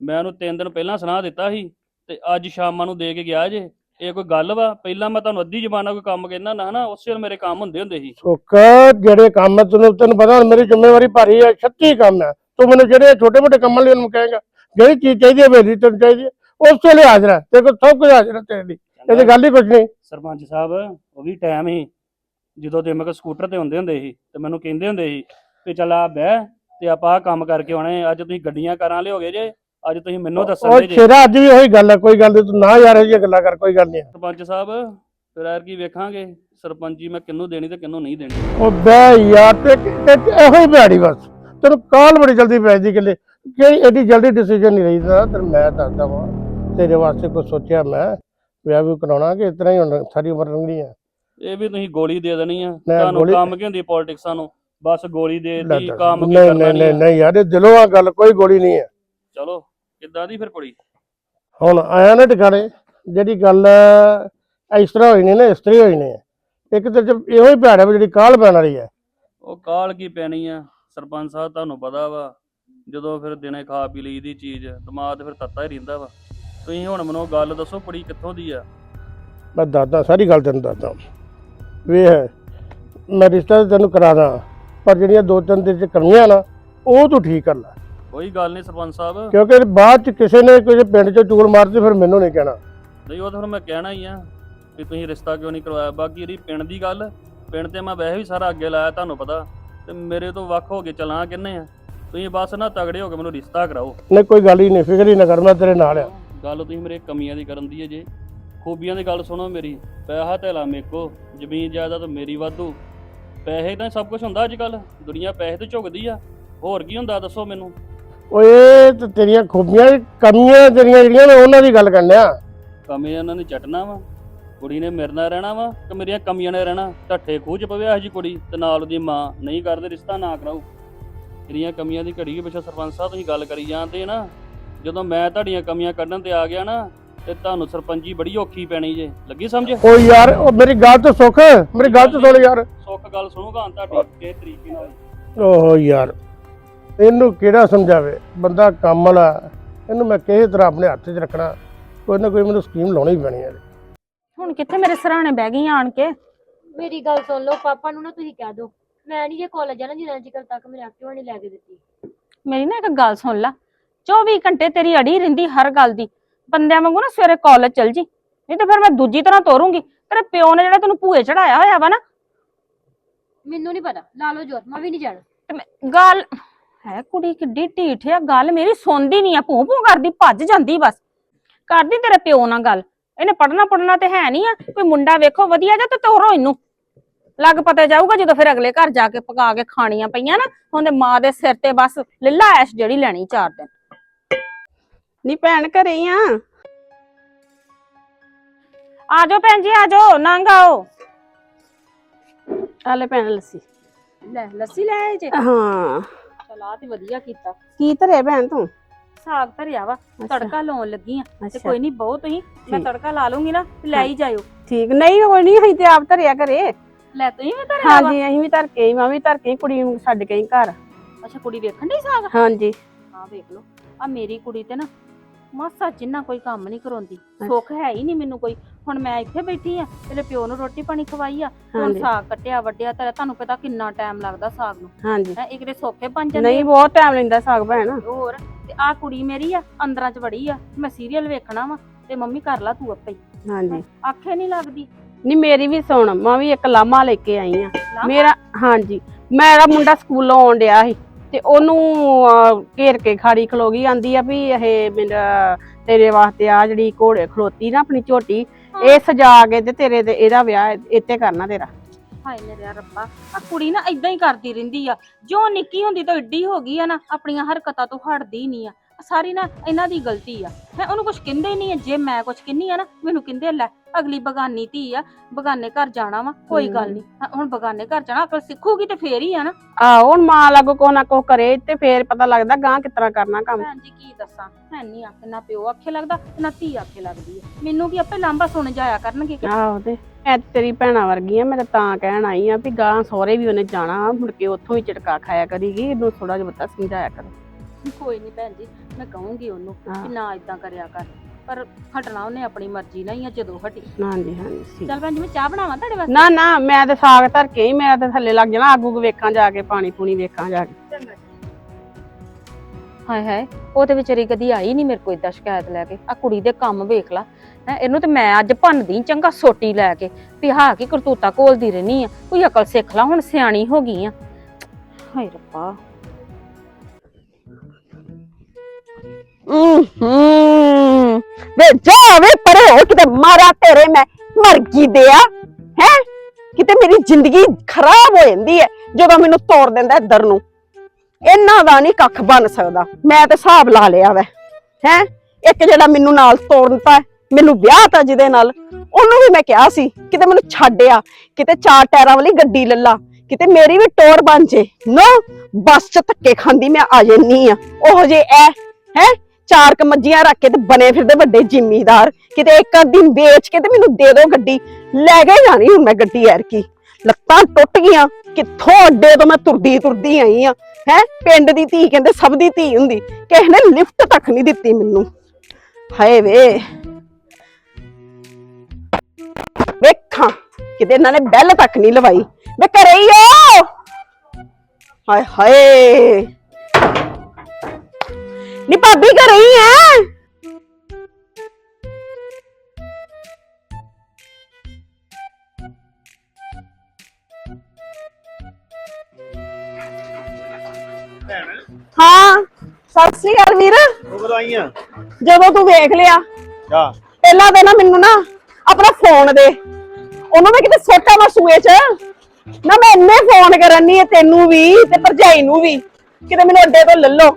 ਮੈਂ ਉਹਨੂੰ ਤਿੰਨ ਦਿਨ ਪਹਿਲਾਂ ਸੁਣਾ ਦਿੱਤਾ ਸੀ ਤੇ ਅੱਜ ਸ਼ਾਮਾਂ ਨੂੰ ਦੇ ਕੇ ਗਿਆ ਜੇ। ਇਹ ਕੋਈ ਗੱਲ ਵਾ? ਪਹਿਲਾਂ ਮੈਂ ਤੁਹਾਨੂੰ ਅੱਧੀ ਜ਼ਬਾਨਾਂ ਕੋਈ ਕੰਮ ਕਹਿੰਦਾ ਨਾ ਹਨਾ ਉਸੇ ਵੇਲੇ ਮੇਰੇ ਕੰਮ ਹੁੰਦੇ ਹੁੰਦੇ ਸੀ। ਸੁੱਖ ਜਿਹੜੇ ਕੰਮ ਹੈ ਤੈਨੂੰ ਤੈਨੂੰ ਪਤਾ ਹੁਣ ਮੇਰੀ ਜ਼ਿੰਮੇਵਾਰੀ ਭਾਰੀ ਹੈ 36 ਕੰਮ ਹੈ ਤੂੰ ਮੈਨੂੰ ਜਿਹੜੇ ਛੋਟੇ ਮੋਟੇ ਕੰਮਾਂ ਲਈ ਉਹਨੂੰ ਕਹੇਗਾ ਜਿਹੜੀ ਚੀਜ਼ ਚਾਹੀਦੀ ਹੈ ਮੇਰੀ ਤੈਨੂੰ ਚਾਹੀਦੀ ਹੈ ਉਸ ਵੇਲੇ ਹਾਜ਼ਰ ਹੈ ਤੇਰੇ ਕੋਲ ਸਭ ਕੁਝ ਹਾਜ਼ਰ ਹੈ ਤੇਰੇ ਲਈ। ਇਹਦੀ ਗੱਲ ਹੀ ਕੁਝ ਨਹੀਂ। ਸਰਪੰਚ ਸਾਹਿਬ ਉਹ ਵੀ ਟਾਈਮ ਸੀ। ਜਦੋਂ ਤੇ ਮੈਂ ਕੋ ਸਕੂਟਰ ਤੇ ਹੁੰਦੇ ਹੁੰਦੇ ਸੀ ਤੇ ਮੈਨੂੰ ਕਹਿੰਦੇ ਹੁੰਦੇ ਸੀ ਕਿ ਚੱਲ ਆ ਬਹਿ ਤੇ ਆਪਾਂ ਆਹ ਕੰਮ ਕਰਕੇ ਆਉਣੇ ਅੱਜ ਤੁਸੀਂ ਗੱਡੀਆਂ ਕਾਰਾਂ ਲਿਓਗੇ ਜੇ ਅੱਜ ਤੁਸੀਂ ਮੈਨੂੰ ਦੱਸਣ ਉਹ ਦੇ ਜੇ। ਸ਼ੇਰਾ ਅੱਜ ਵੀ ਉਹੀ ਗੱਲ ਹੈ ਕੋਈ ਗੱਲ ਨਹੀਂ ਤੂੰ ਨਾ ਯਾਰ ਇਹ ਗੱਲਾਂ ਕਰ ਕੋਈ ਗੱਲ ਨਹੀਂ ਸਰਪੰਚ ਸਾਹਿਬ ਫਿਰ ਯਾਰ ਕੀ ਵੇਖਾਂਗੇ ਸਰਪੰਚੀ ਮੈਂ ਕਿਹਨੂੰ ਦੇਣੀ ਤੇ ਕਿਹਨੂੰ ਨਹੀਂ ਦੇਣੀ। ਉਹ ਬੈ ਯਾਰ ਤੇ ਤੇ- ਤੇ ਇਹੋ ਹੀ ਬਿਹਾੜੀ ਬਸ। ਤੈਨੂੰ ਕਾਲ ਬੜੀ ਜਲਦੀ ਪੈ ਜੀ ਕਿਲੇ ਕਿ ਐਡੀ ਜਲਦੀ ਡਿਸੀਜਨ ਨਹੀਂ ਲਈਦਾ ਤੇ ਮੈਂ ਦੱਸਦਾ ਵਾਂ। ਤੇਰੇ ਵਾਸਤੇ ਕੁਝ ਸੋਚਿਆ ਮੈਂ ਵਿਆਹ ਵੀ ਕਰਾਉਣਾ ਕਿ ਇਤਨਾ ਹੀ ਹੁਣ ਸਾਰੀ ਉਮਰ ਲੰਘਣੀ ਹੈ ਇਹ ਵੀ ਤੁਸੀਂ ਗੋਲੀ ਦੇ ਦੇਣੀ ਆ। ਤੁਹਾਨੂੰ ਗੋਲੀ- ਕੰਮ ਕੀ ਹੁੰਦੀ ਪੋਲਿਟਿਕਸਾਂ ਨੂੰ ਬਸ ਗੋਲੀ ਦੇ ਲੈ ਦਿੱਤੀ ਦੱਸ। ਕੰਮ ਕੀ ਨਹੀਂ ਕਰਨਾ ਨਹੀਂ ਨਹੀਂ ਨਹੀਂ ਨਹੀਂ ਯਾਰ ਇਹ ਦਿਲੋਂ ਆ ਗੱਲ ਕੋਈ ਗੋਲੀ ਨਹੀਂ ਹੈ ਚਲੋ ਕਿੱਦਾਂ ਦੀ ਫਿਰ ਕੁੜੀ? ਹੁਣ ਆਇਆ ਨਾ ਟਿਕਾਣੇ ਜਿਹੜੀ ਗੱਲ ਇਸ ਤਰ੍ਹਾਂ ਹੋਈ ਨਹੀਂ ਨਾ ਇਸ ਤਰ੍ਹਾਂ ਹੋਈ ਨੇ ਇੱਕ ਤੇ ਚ ਇਹੋ ਹੀ ਭੈੜਾ ਵੀ ਜਿਹੜੀ ਕਾਲ ਪੈਣ ਵਾਲੀ ਹੈ ਉਹ ਕਾਲ ਕੀ ਪੈਣੀ ਆ? ਸਰਪੰਚ ਸਾਹਿਬ ਤੁਹਾਨੂੰ ਪਤਾ ਵਾ ਜਦੋਂ ਫਿਰ ਦਿਨੇ ਖਾ ਪੀ ਲਈ ਦੀ ਚੀਜ਼ ਦਿਮਾਗ ਤੇ ਫਿਰ ਤੱਤਾ ਹੀ ਰਹਿੰਦਾ ਵਾ। ਤੁਸੀਂ ਹੁਣ ਮੈਨੂੰ ਗੱਲ ਦੱਸੋ ਕੁੜੀ ਕਿੱਥੋਂ ਦੀ ਆ? ਮੈਂ ਦੱਸਦਾ ਸਾਰੀ ਗੱਲ ਤੈਨੂੰ ਦੱਸਦਾ। ਵੇਖ ਮੈਂ ਰਿਸ਼ਤਾ ਤੈਨੂੰ ਕਰਾ ਦਾਂ ਪਰ ਜਿਹੜੀਆਂ ਦੋ ਤਿੰਨ ਦਿਨ ਚ ਕਮੀਆਂ ਨਾ ਉਹ ਤੂੰ ਠੀਕ ਕਰ ਲੈ। ਕੋਈ ਗੱਲ ਨਹੀਂ ਸਰਪੰਚ ਸਾਹਿਬ। ਕਿਉਂਕਿ ਬਾਅਦ ਚ ਕਿਸੇ ਨੇ ਕਿਸੇ ਪਿੰਡ ਚ ਚੂਲ ਮਾਰਦੀ ਫਿਰ ਮੈਨੂੰ ਨਹੀਂ ਕਹਿਣਾ। ਨਹੀਂ ਉਹ ਤਾਂ ਫਿਰ ਮੈਂ ਕਹਿਣਾ ਹੀ ਆ ਵੀ ਤੁਸੀਂ ਰਿਸ਼ਤਾ ਕਿਉਂ ਨਹੀਂ ਕਰਵਾਇਆ। ਬਾਕੀ ਇਹਦੀ ਪਿੰਡ ਦੀ ਗੱਲ ਪਿੰਡ ਤੇ ਮੈਂ ਵੈਸੇ ਵੀ ਸਾਰਾ ਅੱਗੇ ਲਾਇਆ ਤੁਹਾਨੂੰ ਪਤਾ। ਤੇ ਮੇਰੇ ਤੋਂ ਵੱਖ ਹੋ ਕੇ ਚਲਾਂ ਕਿੰਨੇ ਆ। ਤੁਸੀਂ ਬਸ ਨਾ ਤਗੜੇ ਹੋ ਕੇ ਮੈਨੂੰ ਰਿਸ਼ਤਾ ਕਰਾਓ। ਨਹੀਂ ਕੋਈ ਗੱਲ ਹੀ ਨਹੀਂ ਫਿਕਰ ਹੀ ਨਾ ਕਰ ਮੈਂ ਤੇਰੇ ਨਾਲ ਆ। ਗੱਲ ਤੁਸੀਂ ਮੇਰੇ ਕਮੀਆਂ ਦੀ ਕਰਨ ਦੀ ਹੈ ਜੇ। ਖੂਬੀਆਂ ਦੀ ਗੱਲ ਸੁਣੋ ਮੇਰੀ ਪੈਸਾ ਧੇਲਾ ਮੇਕੋ ਜ਼ਮੀਨ ਜਾਇਦਾਦ ਮੇਰੀ ਵਾਧੂ। ਪੈਸੇ ਤਾਂ ਸਭ ਕੁਝ ਹੁੰਦਾ ਅੱਜ ਕੱਲ ਦੁਨੀਆ ਪੈਸੇ ਤੇ ਝੁਕਦੀ ਆ। ਹੋਰ ਕੀ ਹੁੰਦਾ ਦੱਸੋ ਮੈਨੂੰ? ਓਏ ਤੇ ਤੇਰੀਆਂ ਖੂਬੀਆਂ ਕਮੀਆਂ ਤੇਰੀਆਂ ਜਿਹੜੀਆਂ ਮੈਂ ਉਹਨਾਂ ਦੀ ਗੱਲ ਕਰਨਿਆ ਕਮੀਆਂ ਇਹਨਾਂ ਨੇ ਚਟਣਾ ਵਾ ਕੁੜੀ ਨੇ ਮੇਰੇ ਨਾਲ ਰਹਿਣਾ ਵਾ ਕਿ ਮੇਰੀਆਂ ਕਮੀਆਂ ਨੇ ਰਹਿਣਾ। ਢੱਠੇ ਖੂਹ ਚ ਪਵੇ ਇਹੋ ਜੀ ਕੁੜੀ ਤੇ ਨਾਲ ਉਹਦੀ ਮਾਂ ਨਹੀਂ ਕਰਦੇ ਰਿਸ਼ਤਾ ਨਾ ਕਰਾਓ ਤੇਰੀਆਂ ਕਮੀਆਂ ਦੀ ਘੜੀ ਪਿੱਛੇ ਸਰਪੰਚ ਸਾਹਿਬ ਤੁਸੀਂ ਗੱਲ ਕਰੀ ਜਾਂਦੇ ਨਾ ਜਦੋਂ ਮੈਂ ਤੁਹਾਡੀਆਂ ਕਮੀਆਂ ਕੱਢਣ ਤੇ ਆ ਗਿਆ ਨਾ ਤੇ ਤੁਹਾਨੂੰ ਸਰਪੰਚੀ ਬੜੀ ਔਖੀ ਪੈਣੀ ਜੇ। ਲੱਗੀ ਸਮਝ? ਓ ਯਾਰ ਉਹ ਮੇਰੀ ਗੱਲ ਤਾਂ ਸੁੱਖ ਮੇਰੀ ਗੱਲ ਤਾਂ ਸੁਣ ਯਾਰ। ਸੁੱਖ ਗੱਲ ਸੁਣੂਗਾ ਹੁਣ ਤੁਹਾਡੀ ਕਿਸ ਤਰੀਕੇ ਨਾਲ? ਓਹ ਯਾਰ ਇਹਨੂੰ ਕਿਹੜਾ ਸਮਝਾਵੇ? ਬੰਦਾ ਕੰਮ ਵਾਲਾ ਇਹਨੂੰ ਮੈਂ ਕਿਸੇ ਤਰ੍ਹਾਂ ਆਪਣੇ ਹੱਥ 'ਚ ਰੱਖਣਾ ਕੋਈ ਨਾ ਕੋਈ ਮੈਨੂੰ ਸਕੀਮ ਲਾਉਣੀ ਪੈਣੀ ਹੈ ਹੁਣ ਕਿੱਥੇ ਮੇਰੇ ਸਰਾਣੇ ਬਹਿ ਗਈ ਆਣ ਕੇ? ਮੇਰੀ ਗੱਲ ਸੁਣ ਲਓ ਪਾਪਾ ਨੂੰ ਨਾ ਤੁਸੀਂ ਕਹਿ ਦਿਓ। ਮੈਂ ਨਹੀਂ ਜੇ ਕਾਲਜ ਜਾਣਾ ਜਿੰਨਾ ਚਿਰ ਤੱਕ ਮੇਰੇ ਐਕਟਿਵਾ ਨਹੀਂ ਲੈ ਕੇ ਦਿੱਤੀ। ਮੇਰੀ ਨਾ ਇੱਕ ਗੱਲ ਸੁਣ ਲੈ। 24 ਘੰਟੇ ਤੇਰੀ ਅੜੀ ਰਹਿੰਦੀ ਹਰ ਗੱਲ ਦੀ। ਬੰਦਿਆਂ ਵਾਂਗੂ ਨਾ ਸਵੇਰੇ ਕਾਲਜ ਚਲ ਜੀ। ਨਹੀਂ ਤਾਂ ਫਿਰ ਮੈਂ ਦੂਜੀ ਤਰ੍ਹਾਂ ਤੋਰੂੰਗੀ। ਤੇਰੇ ਪਿਓ ਨੇ ਜਿਹੜਾ ਤੈਨੂੰ ਭੂਏ ਚੜਾਇਆ ਹੋਇਆ ਵਾ ਨਾ। ਮੈਨੂੰ ਨਹੀਂ ਪਤਾ। ਲਾ ਲਓ ਜੋਰ ਮੈਂ ਵੀ ਨਹੀਂ ਜਾਣਾ ਤੇ ਮੈਂ- ਗੱਲ ਹੈ ਕੁੜੀ ਕਿੱਡੀ ਢੀਠ ਆ ਗੱਲ। ਮੇਰੀ ਸੁਣਦੀ ਨਹੀਂ ਆ ਭੂੰ ਭੂੰ ਕਰਦੀ ਭੱਜ ਜਾਂਦੀ ਬਸ। ਕਰਦੀ ਤੇਰੇ ਪਿਓ ਨਾਲ ਗੱਲ। ਇਹਨੇ ਪੜਨਾ ਪੜਨਾ ਤੇ ਹੈ ਨਹੀਂ ਆ। ਕੋਈ ਮੁੰਡਾ ਵੇਖੋ ਵਧੀਆ ਜਾ ਤੇ ਤੋਰੋ ਇਹਨੂੰ। ਲੱਗ ਪਤਾ ਜਾਊਗਾ ਜਦੋਂ ਫਿਰ ਅਗਲੇ ਘਰ ਜਾ ਕੇ ਪਕਾ ਕੇ ਖਾਣੀਆਂ ਪਈਆਂ ਨਾ। ਉਹਦੇ ਮਾਂ ਦੇ ਸਿਰ ਤੇ ਬਸ ਲੱਲਾ ਐਸ਼ ਜਿਹੜੀ ਲੈਣੀ ਚਾਰ ਦਿਨ। ਨੀ ਭੈਣ ਘਰੇ ਹੀ ਆ। ਆ ਜਾਓ ਭੈਣ ਜੀ ਆ ਜਾਓ ਨੰਗ ਆਓ। ਆ ਲੈ ਭੈਣ ਲੱਸੀ। ਲੈ ਲੱਸੀ ਲੈ ਆਏ ਜੇ? ਹਾਂ। ਚਲਾ ਤੇ ਵਧੀਆ ਕੀਤਾ। ਕੀ ਧਰਿਆ ਭੈਣ ਤੂੰ? ਸਾਗ ਧਰਿਆ ਵਾ ਅੱਛਾ, ਤੜਕਾ ਲਾਉਣ ਲੱਗੀ ਆ। ਤੇ ਅੱਛਾ, ਕੋਈ ਨਹੀਂ ਬਹੁਤ ਤੁਸੀਂ ਮੈਂ ਠੀਕ। ਤੜਕਾ ਲਾ ਲੂੰਗੀ ਨਾ ਤੇ ਲੈ ਹੀ ਜਾਇਓ। ਠੀਕ। ਨਹੀਂ ਕੋਈ ਨਹੀਂ ਅਸੀਂ ਤੇ ਆਪ ਧਰਿਆ ਘਰੇ। ਲੈ ਤੁਸੀਂ ਵੀ ਧਰਿਆ ਵਾ? ਹਾਂਜੀ ਅਸੀਂ ਵੀ ਧਰ ਕੇ ਆਈ, ਮੈਂ ਵੀ ਧਰ ਕੇ ਆਈ, ਕੁੜੀ ਨੂੰ ਛੱਡ ਕੇ ਆਈ ਘਰ। ਅੱਛਾ ਕੁੜੀ ਵੇਖਣ ਦੀ ਸਾਗ? ਹਾਂਜੀ। ਹਾਂ ਵੇਖ ਲਓ। ਆ ਮੇਰੀ ਕੁੜੀ ਤੇ ਨਾ ਮਾਸਾ ਜਿੰਨਾ ਕੋਈ ਕੰਮ ਨਹੀਂ ਕਰਾਉਂਦੀ ਸੁੱਖ ਹੈ ਹੀ ਨਹੀਂ ਮੈਨੂੰ ਕੋਈ। ਹੁਣ ਮੈਂ ਇੱਥੇ ਬੈਠੀ ਆ ਤੇਰੇ ਪਿਓ ਨੂੰ ਰੋਟੀ ਪਾਣੀ ਖਵਾਈ ਆ ਹੁਣ ਹਾਂਜੀ। ਸਾਗ ਕੱਟਿਆ ਵੱਡਿਆ ਤੇ ਤੁਹਾਨੂੰ ਪਤਾ ਕਿੰਨਾ ਟਾਈਮ ਲੱਗਦਾ ਸਾਗ ਨੂੰ। ਹਾਂਜੀ। ਹੈ ਇੱਕ ਦੇ ਸੌਖੇ ਬਣ ਜਾਂਦੇ ਨਹੀਂ। ਬਹੁਤ ਟਾਈਮ ਲੈਂਦਾ ਸਾਗ ਭੈਣ ਹੋਰ ਤੇ ਆ ਕੁੜੀ ਮੇਰੀ ਆ ਅੰਦਰਾਂ ਚ ਵੜੀ ਆ ਮੈਂ ਸੀਰੀਅਲ ਵੇਖਣਾ ਵਾ ਤੇ ਮੰਮੀ ਕਰ ਲਾ ਤੂੰ ਆਪੇ ਹੀ। ਹਾਂਜੀ। ਆਖੇ ਨਹੀਂ ਲੱਗਦੀ। ਨਹੀਂ ਮੇਰੀ ਵੀ ਸੁਣ ਮੈਂ ਵੀ ਇੱਕ ਲਾਮਾ ਲੈ ਕੇ ਆਈ ਆ। ਲਾਮਾ? ਮੇਰਾ ਹਾਂਜੀ ਮੇਰਾ ਮੁੰਡਾ ਸਕੂਲੋਂ ਆਉਣ ਡਿਆ ਸੀ। ਤੇ ਉਹਨੂੰ ਘੇਰ ਕੇ ਖਾੜੀ ਖਲੋ ਗਈ ਆਂਦੀ ਆ ਵੀ ਇਹ ਮੇਰਾ ਤੇਰੇ ਵਾਸਤੇ ਆ ਜਿਹੜੀ ਘੋੜੇ ਖਲੋਤੀ ਨਾ ਆਪਣੀ ਝੋਟੀ ਇਹ ਸਜਾ ਕੇ ਤੇ ਤੇਰੇ ਤੇ ਇਹਦਾ ਵਿਆਹ ਇੱਥੇ ਕਰਨਾ ਤੇਰਾ। ਹਾਏ ਮੇਰੇ ਰੱਬਾ ਆ ਕੁੜੀ ਨਾ ਇਦਾਂ ਹੀ ਕਰਦੀ ਰਹਿੰਦੀ ਆ। ਜੋ ਨਿੱਕੀ ਹੁੰਦੀ ਤਾਂ ਏਡੀ ਹੋ ਗਈ ਆ ਨਾ ਆਪਣੀਆਂ ਹਰਕਤਾਂ ਤੋਂ ਹਟਦੀ ਨਹੀਂ ਆ। ਸਾਰੀ ਨਾ ਇਹਨਾਂ ਦੀ ਗਲਤੀ ਆ। ਹੈ ਉਹਨੂੰ ਕੁਝ ਕਹਿੰਦੇ ਨਹੀਂ ਆ ਜੇ ਮੈਂ ਕੁਝ ਕਹਿੰਨੀ ਆ ਨਾ ਮੈਨੂੰ ਕਹਿੰਦੇ ਲੈ ਅਗਲੀ ਬਗਾਨੀ ਧੀ ਆ ਬਗਾਨੇ ਘਰ ਜਾਣਾ ਵਾ ਕੋਈ ਗੱਲ ਨਹੀਂ ਹੁਣ ਬਗਾਨੇ ਘਰ ਜਾਣਾ ਅਕਲ ਸਿੱਖੂਗੀ ਤੇ ਫੇਰ ਹੀ ਆ ਨਾ। ਆਹੋ ਹੁਣ ਮਾਂ ਲਾਗੋ ਕੋ ਨਾ ਕੋ ਕਰੇ ਤੇ ਫੇਰ ਪਤਾ ਲੱਗਦਾ ਗਾਂ ਤਰ੍ਹਾਂ ਕਰਨਾ ਕੰਮ। ਭੈਣ ਜੀ ਕੀ ਦੱਸਾਂ? ਹੈ ਨਹੀਂ ਆਖੇ ਨਾ ਪਿਓ ਆਖੇ ਲੱਗਦਾ ਤੇ ਨਾ ਧੀ ਆਖੇ ਲੱਗਦੀ ਆ। ਮੈਨੂੰ ਕੀ ਆਪੇ ਲਾਂਬਾ ਸੁਣ ਜਾਇਆ ਕਰਨਗੇ ਕਿ ਆਹੋ ਤੇ ਐ ਤੇ ਤੇਰੀ ਭੈਣਾਂ ਵਰਗੀ ਆ ਮੈਂ ਤਾਂ ਤਾਂ ਕਹਿਣ ਆਈ ਆ ਵੀ ਗਾਂ ਸਹੁਰੇ ਵੀ ਉਹਨੇ ਜਾਣਾ ਮੁੜ ਕੇ ਉੱਥੋਂ ਹੀ ਝਟਕਾ ਖਾਇਆ ਕਰੇਗੀ ਇਹਨੂੰ ਥੋੜਾ ਜਿਹਾ ਬੱਤਾ ਸਮਝਾਇਆ ਕਰ। ਕੋਈ ਨਹੀਂ ਭੈਣ ਜੀ ਮੈਂ ਕਹੂੰਗੀ ਉਹਨੂੰ। ਕਿ ਨਾ ਇਦਾਂ ਕਰਿਆ ਕਰ ਪਰ ਹਟਣਾ ਉਹਨੇ ਆਪਣੀ ਮਰਜ਼ੀ ਨਾਲ ਹੀ ਆ ਜਦੋਂ ਹਟੀ। ਹਾਂਜੀ ਹਾਂਜੀ ਠੀਕ। ਚੱਲ ਭੈਣ ਜੀ ਮੈਂ ਚਾਹ ਬਣਾਵਾਂ ਤੁਹਾਡੇ ਵਾਸਤੇ? ਨਾ ਨਾ ਮੈਂ ਤੇ ਸਾਗ ਧਰ ਕੇ ਹੀ ਮੇਰਾ ਤੇ ਥੱਲੇ ਲੱਗ ਜਾਣਾ ਆਗੂ ਕੋ ਵੇਖਾਂ ਜਾ ਕੇ ਪਾਣੀ ਪੂਣੀ ਵੇਖਾਂ ਜਾ ਕੇ। ਹਾਏ ਹਾਏ ਉਹ ਤੇ ਵਿਚਾਰੀ ਕਦੀ ਆਈ ਨਹੀਂ ਮੇਰੇ ਕੋਲ ਇਦਾਂ ਸ਼ਿਕਾਇਤ ਲੈ ਕੇ। ਆ ਕੁੜੀ ਦੇ ਕੰਮ ਵੇਖ ਲਾ। ਹੈ ਇਹਨੂੰ ਤੇ ਮੈਂ ਅੱਜ ਭੰਨਦੀ ਚੰਗਾ ਸੋਟੀ ਲੈ ਕੇ। ਵੀ ਹਾਂ ਕੀ ਕਰਤੂਤਾ ਕੋਲਦੀ ਰਹਿਨੀ ਆ। ਕੋਈ ਅਕਲ ਸਿੱਖ ਲਾ ਹੁਣ ਸਿਆਣੀ ਹੋ ਗਈ ਆ। ਹਾਏ ਰੱਬਾ। ਹੂੰ ਵੇ ਜਾ ਵੇ ਪਰੇ ਹੋ, ਕਿਤੇ ਮਾਰਾ ਤੇਰੇ ਮੈਂ ਮਰ ਗਈ ਦਿਆ ਹੈ? ਕਿਤੇ ਮੇਰੀ ਜ਼ਿੰਦਗੀ ਖਰਾਬ ਹੋ ਜਾਂਦੀ ਹੈ ਜਦੋਂ ਮੈਨੂੰ ਤੋੜ ਦਿੰਦਾ ਇੱਧਰ ਨੂੰ। ਇਹਨਾਂ ਦਾ ਨਹੀਂ ਕੱਖ ਬਣ ਸਕਦਾ। ਮੈਂ ਤੇ ਹਿਸਾਬ ਲਾ ਲਿਆ ਵੈ, ਹੈ? ਇੱਕ ਜਿਹੜਾ ਮੈਨੂੰ ਨਾਲ ਤੋੜਨਤਾ ਮੈਨੂੰ ਵਿਆਹ ਤਾਂ ਜਿਹਦੇ ਨਾਲ, ਉਹਨੂੰ ਵੀ ਮੈਂ ਕਿਹਾ ਸੀ, ਕਿਤੇ ਮੈਨੂੰ ਛੱਡਿਆ ਕਿਤੇ ਚਾਰ ਟਾਇਰਾਂ ਵਾਲੀ ਗੱਡੀ ਲੱਲਾ ਕਿਤੇ ਮੇਰੀ ਵੀ ਟੋਰ ਬਣ ਜੇ। ਨੋ, ਬੱਸ ਚ ਧੱਕੇ ਖਾਂਦੀ ਮੈਂ ਆ ਜੰਨੀ ਆ। ਉਹ ਜੇ ਐ, ਹੈ? ਚਾਰ ਕ ਮੱਝੀਆਂ ਰੱਖ ਕੇ ਤੇ ਬਣੇ ਫਿਰਦੇ ਵੱਡੇ ਜ਼ਿਮੀਦਾਰ। ਕਿਤੇ ਇੱਕ ਅੱਧੀ ਵੇਚ ਕੇ ਤੇ ਮੈਨੂੰ ਦੇ ਦਿਓ ਗੱਡੀ। ਲੈ ਕੇ ਜਾਣੀ ਹੁਣ ਮੈਂ ਗੱਡੀ ਐਰ ਕੀ ਲੱਤਾਂ ਟੁੱਟ ਗਈਆਂ। ਕਿੱਥੋਂ ਅੱਡੇ ਤੋਂ ਮੈਂ ਤੁਰਦੀ ਤੁਰਦੀ ਆਈ ਆ। ਹੈ? ਪਿੰਡ ਦੀ ਧੀ ਕਹਿੰਦੇ ਸਭ ਦੀ ਧੀ ਹੁੰਦੀ। ਕਿਸੇ ਨੇ ਲਿਫਟ ਤੱਕ ਨਹੀਂ ਦਿੱਤੀ ਮੈਨੂੰ। ਹਾਏ ਵੇ। ਵੇਖਾਂ, ਕਿਤੇ ਇਹਨਾਂ ਨੇ ਬੈਲ ਤੱਕ ਨਹੀਂ ਲਵਾਈ। ਵੇ ਘਰੇ ਹੀ ਹੋ! ਹਾਏ ਹਾਏ। ਭਾਬੀ ਘਰੇ ਹੀ ਆ। ਹਾਂ ਸਤਿ ਸ੍ਰੀ ਅਕਾਲ ਵੀਰ। ਉਹ ਬਧਾਈਆਂ ਜਦੋਂ ਤੂੰ ਵੇਖ ਲਿਆ ਜਾ। ਪਹਿਲਾਂ ਤੇ ਨਾ ਮੈਨੂੰ ਨਾ ਆਪਣਾ ਫੋਨ ਦੇ। ਉਹਨੂੰ ਮੈਂ ਕਿਤੇ ਸੋਟਾ ਸੂਏ ਚ। ਨਾ ਮੈਂ ਇੰਨੇ ਫੋਨ ਕਰਨੀ ਹੈ ਤੈਨੂੰ ਵੀ ਤੇ ਭਰਜਾਈ ਨੂੰ ਵੀ। ਕਿਤੇ ਮੈਨੂੰ ਅੱਡੇ ਤੋਂ ਲੱਲੋ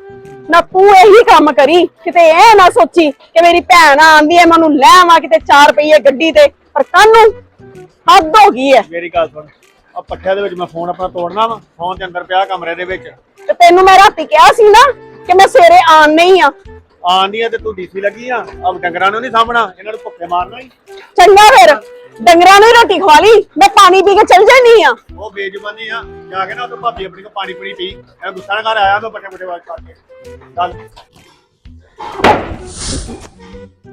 ਨਾ ਤੂੰ ਇਹੀ ਕੰਮ ਕਰੀ ਕਿਤੇ ਇਹ ਨਾ ਸੋਚੀ ਕਿ ਮੇਰੀ ਭੈਣ ਆਂਦੀ ਹੈ ਮੈਂ ਉਹਨੂੰ ਲੈ ਆਵਾਂ ਕਿਤੇ 4 ਰੁਪਏ ਗੱਡੀ ਤੇ ਪਰ ਕਾਨੂੰ ਹੱਦ ਹੋ ਗਈ ਹੈ ਮੇਰੀ ਗੱਲ ਸੁਣ ਆ ਪੱਠਿਆਂ ਦੇ ਵਿੱਚ ਮੈਂ ਫੋਨ ਆਪਣਾ ਤੋੜਨਾ ਵਾ ਫੋਨ ਦੇ ਅੰਦਰ ਪਿਆ ਕਮਰੇ ਦੇ ਵਿੱਚ। ਤੇ ਤੈਨੂੰ ਮੈਂ ਰਾਤੀ ਕਿਹਾ ਸੀ ਨਾ ਕਿ ਮੈਂ ਸਵੇਰੇ ਆਣ ਨਹੀਂ ਆ। ਆਂਦੀ ਆ ਤੇ ਤੂੰ ਡੀਸੀ ਲੱਗੀ ਆ ਅਬ ਡੰਗਰਾਂ ਨੂੰ ਨਹੀਂ ਸਾਂਭਣਾ ਇਹਨਾਂ ਨੂੰ ਭੁੱਖੇ ਮਾਰਨਾ ਹੀ। ਚੰਗਾ ਫਿਰ। ਡੰਗਰਾਂ ਨੂੰ ਹੀ ਰੋਟੀ ਖਵਾ ਲਈ। ਮੈਂ ਪਾਣੀ ਪੀ ਕੇ ਚੱਲ ਜਾਣੀ ਆ ਉਹ ਬੇਜ਼ੁਬਾਨੀ ਆ ਜਾ ਕੇ ਨਾ ਉਹ ਭਾਬੀ ਆਪਣੀ ਕੋ ਪਾਣੀ ਪੂਣੀ ਪੀ। ਇਹ ਗੁੱਸਾ ਨਾ ਕਰ ਆਇਆ ਮੈਂ ਪੱਠੇ ਪੁੱਠੇ ਵਾਜ ਕਰਕੇ। ਚੱਲ।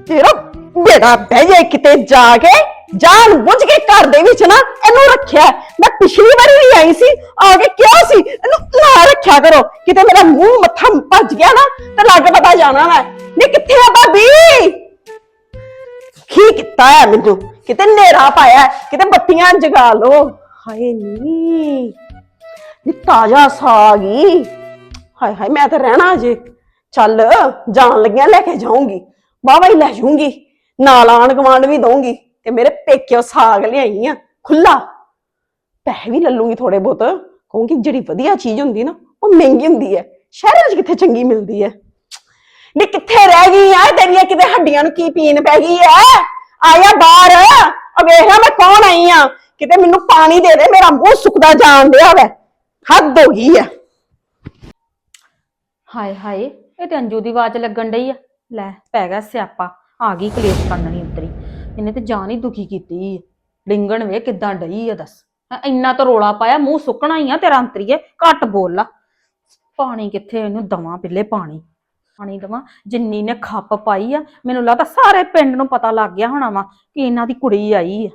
ਤੇਰਾ ਬੇੜਾ ਬਹਿ ਜਾਏ ਕਿਤੇ ਜਾ ਕੇ ਜਾਨ ਬੁੱਝ ਕੇ ਘਰ ਦੇ ਵਿੱਚ ਨਾ ਇਹਨੂੰ ਰੱਖਿਆ। ਮੈਂ ਪਿਛਲੀ ਵਾਰੀ ਵੀ ਆਈ ਸੀ ਆ ਕੇ ਕਿਹਾ ਸੀ ਇਹਨੂੰ ਨਾ ਰੱਖਿਆ ਕਰੋ। ਕਿਤੇ ਮੇਰਾ ਮੂੰਹ ਮੱਥਾ ਭੱਜ ਗਿਆ ਨਾ ਤੇ ਲੱਗ ਪਤਾ ਜਾਣਾ ਮੈਂ ਨੀ ਕਿੱਥੇ ਆ ਭਾਬੀ? ਕੀ ਕੀਤਾ ਹੈ ਮੈਨੂੰ? ਕਿਤੇ ਨੇਰਾ ਪਾਇਆ, ਕਿਤੇ ਬੱਤੀਆਂ ਜਗਾ ਲੋ ਹਾਏ ਨੀ ਨੀ ਤਾਜ਼ਾ ਸਾਗ ਹੀ ਹਾਏ ਹਾਏ, ਮੈਂ ਤਾਂ ਰਹਿਣਾ ਜੇ। ਚੱਲ, ਜਾਣ ਲੱਗਿਆ, ਲੈ ਕੇ ਜਾਊਂਗੀ। ਵਾਹਵਾ ਹੀ ਲੈ ਜਾਊਂਗੀ। ਨਾਲ ਆਣ ਗਵਾਂਡ ਵੀ ਦਊਂਗੀ ਤੇ ਮੇਰੇ ਪੇਕਿਓ ਸਾਗ ਲਿਆਈ ਆ। ਖੁੱਲਾ ਪੈਸੇ ਵੀ ਲੱਲੂਗੀ ਥੋੜੇ ਬਹੁਤ। ਕਹੂੰਗੀ ਜਿਹੜੀ ਵਧੀਆ ਚੀਜ਼ ਹੁੰਦੀ ਨਾ, ਉਹ ਮਹਿੰਗੀ ਹੁੰਦੀ ਹੈ ਸ਼ਹਿਰਾਂ 'ਚ ਕਿੱਥੇ ਚੰਗੀ ਮਿਲਦੀ ਹੈ ਨੀ ਕਿੱਥੇ ਰਹਿ ਗਈ ਆ? ਤੇਰੀਆਂ ਕਿਤੇ ਹੱਡੀਆਂ ਨੂੰ ਕੀ ਪੀਣ ਪੈ ਗਈ ਐ? ਆਇਆ ਬਾਹਰ। ਆ ਵੇਖ ਲੈ ਮੈਂ ਕੌਣ ਆਈ ਆ। ਕਿਤੇ ਮੈਨੂੰ ਪਾਣੀ ਦੇ ਦੇ ਮੇਰਾ ਮੂੰਹ ਸੁੱਕਦਾ ਜਾਣ ਡਿਆ ਵੈ। ਹੱਦ ਹੋ ਗਈ ਐ ਹਾਏ ਹਾਏ ਇਹ ਤੇ ਅੰਜੂ ਦੀ ਆਵਾਜ਼ ਲੱਗਣ ਡਈ ਆ। ਲੈ ਪੈ ਗਿਆ ਸਿਆਪਾ। ਆ ਗਈ ਕਲੇਸ਼ ਕਰਨਣੀ ਉਤਰੀ। ਇਹਨੇ ਤੇ ਜਾਨ ਹੀ ਦੁਖੀ ਕੀਤੀ। ਡਿੰਗਣ ਵੇ ਕਿੱਦਾਂ ਡਈ ਆ ਦੱਸ। ਹੈਂ, ਇੰਨਾ ਤਾਂ ਰੋਲਾ ਪਾਇਆ ਮੂੰਹ ਸੁੱਕਣਾ ਹੀ ਆ ਤੇਰਾ ਅੰਤਰੀਏ। ਘੱਟ ਬੋਲ ਲਾ। ਪਾਣੀ ਕਿੱਥੇ ਇਹਨੂੰ ਦਵਾਂ ਪਿੱਲੇ ਪਾਣੀ। ਪਾਣੀ ਦਵਾਂ। ਜਿੰਨੀ ਨੇ ਖੱਪ ਪਾਈ ਆ ਮੈਨੂੰ ਲੱਗਦਾ ਸਾਰੇ ਪਿੰਡ ਨੂੰ ਪਤਾ ਲੱਗ ਗਿਆ ਹੋਣਾ ਵਾ ਕਿ ਇਹਨਾਂ ਦੀ ਕੁੜੀ ਆਈ ਆ।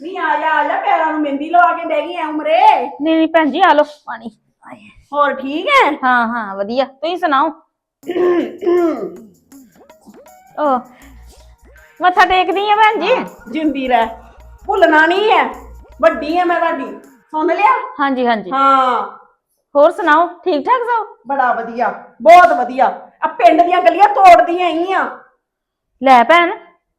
ਨਹੀਂ ਆ ਜਾ ਆ ਜਾ ਪੈਰਾਂ ਨੂੰ ਮਹਿੰਦੀ ਲਵਾ ਕੇ ਬਹਿ ਗਈ ਐ ਉਮਰੇ। ਨਹੀਂ ਨਹੀਂ ਭੈਣ ਜੀ ਆ ਲੋ ਪਾਣੀ। ਆਏ। ਹੋਰ ਠੀਕ ਹੈ ਹਾਂ ਹਾਂ ਵਧੀਆ। ਤੁਸੀਂ ਸੁਣਾਓ? ਓ ਮੱਥਾ ਟੇਕਦੀ ਆ ਭੈਣ ਜੀ? ਜਿੰਦੀ ਰਹਿ। ਭੁੱਲਣਾ ਨਹੀਂ ਹੈ ਵੱਡੀ ਹੈ ਮੈਂ ਤੁਹਾਡੀ। ਸੁਣ ਲਿਆ? ਹਾਂਜੀ ਹਾਂਜੀ। ਹਾਂ। ਹੋਰ ਸੁਣਾਓ ਠੀਕ ਠਾਕ ਸਭ? ਬੜਾ ਵਧੀਆ ਬਹੁਤ ਵਧੀਆ। ਆ ਪਿੰਡ ਦੀਆਂ ਗਲੀਆਂ ਤੋੜਦੀਆਂ ਆਈਆਂ ਲੈ ਭੈਣ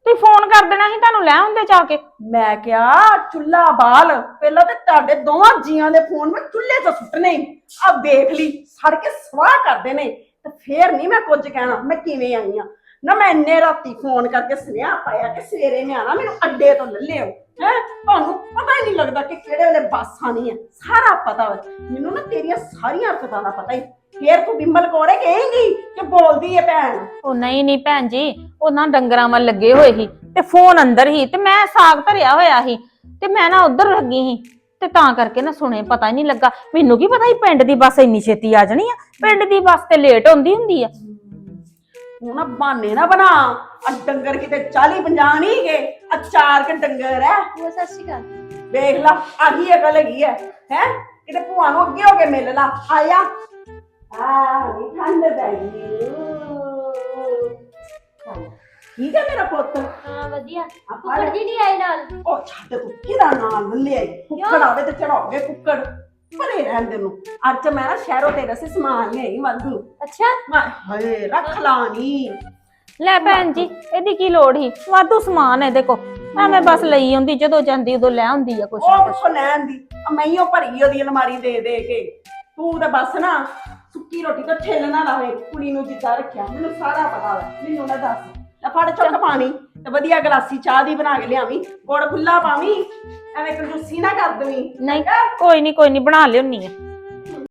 ਤੁਸੀਂ ਫੋਨ ਕਰ ਦੇਣਾ ਸੀ ਤੁਹਾਨੂੰ ਲੈ ਆਉਂਦੇ ਜਾ ਕੇ। ਮੈਂ ਕਿਹਾ ਚੁੱਲਾ ਬਾਲ। ਪਹਿਲਾਂ ਤੇ ਤੁਹਾਡੇ ਦੋਵਾਂ ਜੀਆਂ ਦੇ ਫੋਨ ਮੈਂ ਚੁੱਲ੍ਹੇ 'ਚ ਸੁੱਟਨੇ ਆ ਵੇਖ ਲਈ ਸੜ ਕੇ ਸਵਾਹ ਕਰਦੇ ਨੇ। ਤੇ ਫੇਰ ਨਹੀਂ ਮੈਂ ਕੁਝ ਕਹਿਣਾ ਮੈਂ ਕਿਵੇਂ ਆਈ ਆ? ਨਾ ਮੈਂ ਇੰਨੇ ਰਾਤੀ ਫੋਨ ਕਰਕੇ ਸੁਨੇਹਾ ਪਾਇਆ ਕਿ ਸਵੇਰੇ ਮੈਂ ਆਣਾ ਮੈਨੂੰ ਅੱਡੇ ਤੋਂ ਲੈ ਲਿਓ ਹੈ? ਤੁਹਾਨੂੰ ਪਤਾ ਹੀ ਨਹੀਂ ਲੱਗਦਾ ਕਿ ਕਿਹੜੇ ਵੇਲੇ ਬੱਸ ਆਣੀ ਹੈ ਸਾਰਾ ਪਤਾ ਵਾ। ਮੈਨੂੰ ਨਾ ਤੇਰੀਆਂ ਸਾਰੀਆਂ ਹਰਕਤਾਂ ਦਾ ਪਤਾ ਹੀ। ਫੇਰ ਤੂੰ ਬਿੰਬਲ ਕੋਰੇ ਕਹੇਂਗੀ ਕਿ ਬੋਲਦੀ ਹੈ ਭੈਣ। ਉਹ ਨਹੀਂ ਨਹੀਂ ਭੈਣ ਜੀ, ਉਹ ਨਾ ਡੰਗਰਾਂ ਵੱਲ ਲੱਗੇ ਹੋਏ ਸੀ ਤੇ ਫੋਨ ਅੰਦਰ ਹੀ ਤੇ ਮੈਂ ਸਾਗ ਧਰਿਆ ਹੋਇਆ ਸੀ ਤੇ ਮੈਂ ਨਾ ਉਧਰ ਲੱਗੀ ਸੀ ਤੇ ਤਾਂ ਕਰਕੇ ਨਾ ਸੁਣੇ ਪਤਾ ਹੀ ਨਹੀਂ ਲੱਗਾ। ਮੈਨੂੰ ਕੀ ਪਤਾ ਸੀ ਪਿੰਡ ਦੀ ਬੱਸ ਇੰਨੀ ਛੇਤੀ ਆ ਜਾਣੀ ਆ? ਪਿੰਡ ਦੀ ਬੱਸ ਤੇ ਲੇਟ ਹੁੰਦੀ ਹੁੰਦੀ ਆ। ਹੁਣ ਨਾ ਬਹਾਨੇ ਨਾ ਬਣਾ। ਆ ਡੰਗਰ ਕਿਤੇ 40 50 ਨਹੀਂ ਗਏ ਆ ਚਾਰ ਕ ਡੰਗਰ ਹੈ ਉਹ ਸਤਿ ਸ਼੍ਰੀ ਅਕਾਲ। ਵੇਖ ਲਾ ਆਹੀ ਅਕਲ ਹੈਗੀ ਹੈ ਹੈ? ਕਿਤੇ ਭੂਆ ਨੂੰ ਅੱਗੇ ਹੋ ਕੇ ਮਿਲ ਲਾ। ਆਇਆ। ਆ ਨੀ ਠੰਡ ਬੈਗੀ ਠੀਕ ਹੈ ਮੇਰਾ ਪੁੱਤ? ਹਾਂ ਵਧੀਆ। ਆ ਫੜ। ਕੁੱਕੜ ਜੀ ਨਹੀਂ ਆਏ ਨਾਲ? ਉਹ ਛੱਡ ਤੂੰ ਕਿਹਦਾ ਨਾਮ ਲੱਲਿਆ ਕੁੱਕੜ ਆਵੇ ਤੇ ਚੜਾਓਗੇ ਕੁੱਕੜ। ਪਰੇ ਰਹਿਣ ਦੇ ਨੂੰ। ਅੱਜ ਮੈਂ ਨਾ ਸ਼ਹਿਰੋਂ ਤੇਰੇ ਸੇ ਸਮਾਨ ਲਿਆਈ ਵਾਧੂ ਅੱਛਾ। ਮੈਂ ਹਾਏ ਰੱਖ ਲਾ ਨੀ ਲੈ ਭੈਣ ਜੀ ਇਹਦੀ ਕੀ ਲੋੜ ਸੀ? ਵਾਧੂ ਸਮਾਨ ਹੈ ਇਹਦੇ ਕੋ ਐਵੇਂ ਬਸ ਲਈ ਆਉਂਦੀ ਜਦੋਂ ਜਾਂਦੀ ਉਦੋਂ ਲੈ ਆਉਂਦੀ ਆ ਕੁਛ ਉਹ ਕੁਛ। ਕੋ ਲੈਣ ਦੀ। ਆ ਮੈਂ ਹੀ ਉਹ ਭਰੀ ਉਹਦੀ ਅਲਮਾਰੀ ਦੇ ਦੇ ਕੇ। ਤੂੰ ਤਾਂ ਬਸ ਨਾ ਸੁੱਕੀ ਰੋਟੀ ਤੋਂ ਛਿੱਲ ਨਾ ਲਾਵੇ। ਕੁੜੀ ਨੂੰ ਜਿੱਦਾਂ ਰੱਖਿਆ। ਮੈਨੂੰ ਸਾਰਾ ਪਤਾ ਵਾ। ਮੈਨੂੰ ਨਾ ਦੱਸ। ਲੈ ਫੜ ਚੁੱਕ ਪਾਣੀ ਤੇ ਵਧੀਆ ਗਲਾਸੀ ਚਾਹ ਦੀ ਬਣਾ ਕੇ ਲਿਆਵੀਂ, ਗੁੜ ਖੁੱਲਾ ਪਾਵੀਂ, ਐਵੇਂ ਕੰਜੂਸੀ ਨਾ ਕਰ ਦਵੀਂ। ਨਹੀਂ, ਕੋਈ ਨਹੀਂ ਕੋਈ ਨਹੀਂ, ਬਣਾ ਲਿਓਨੀ ਆ।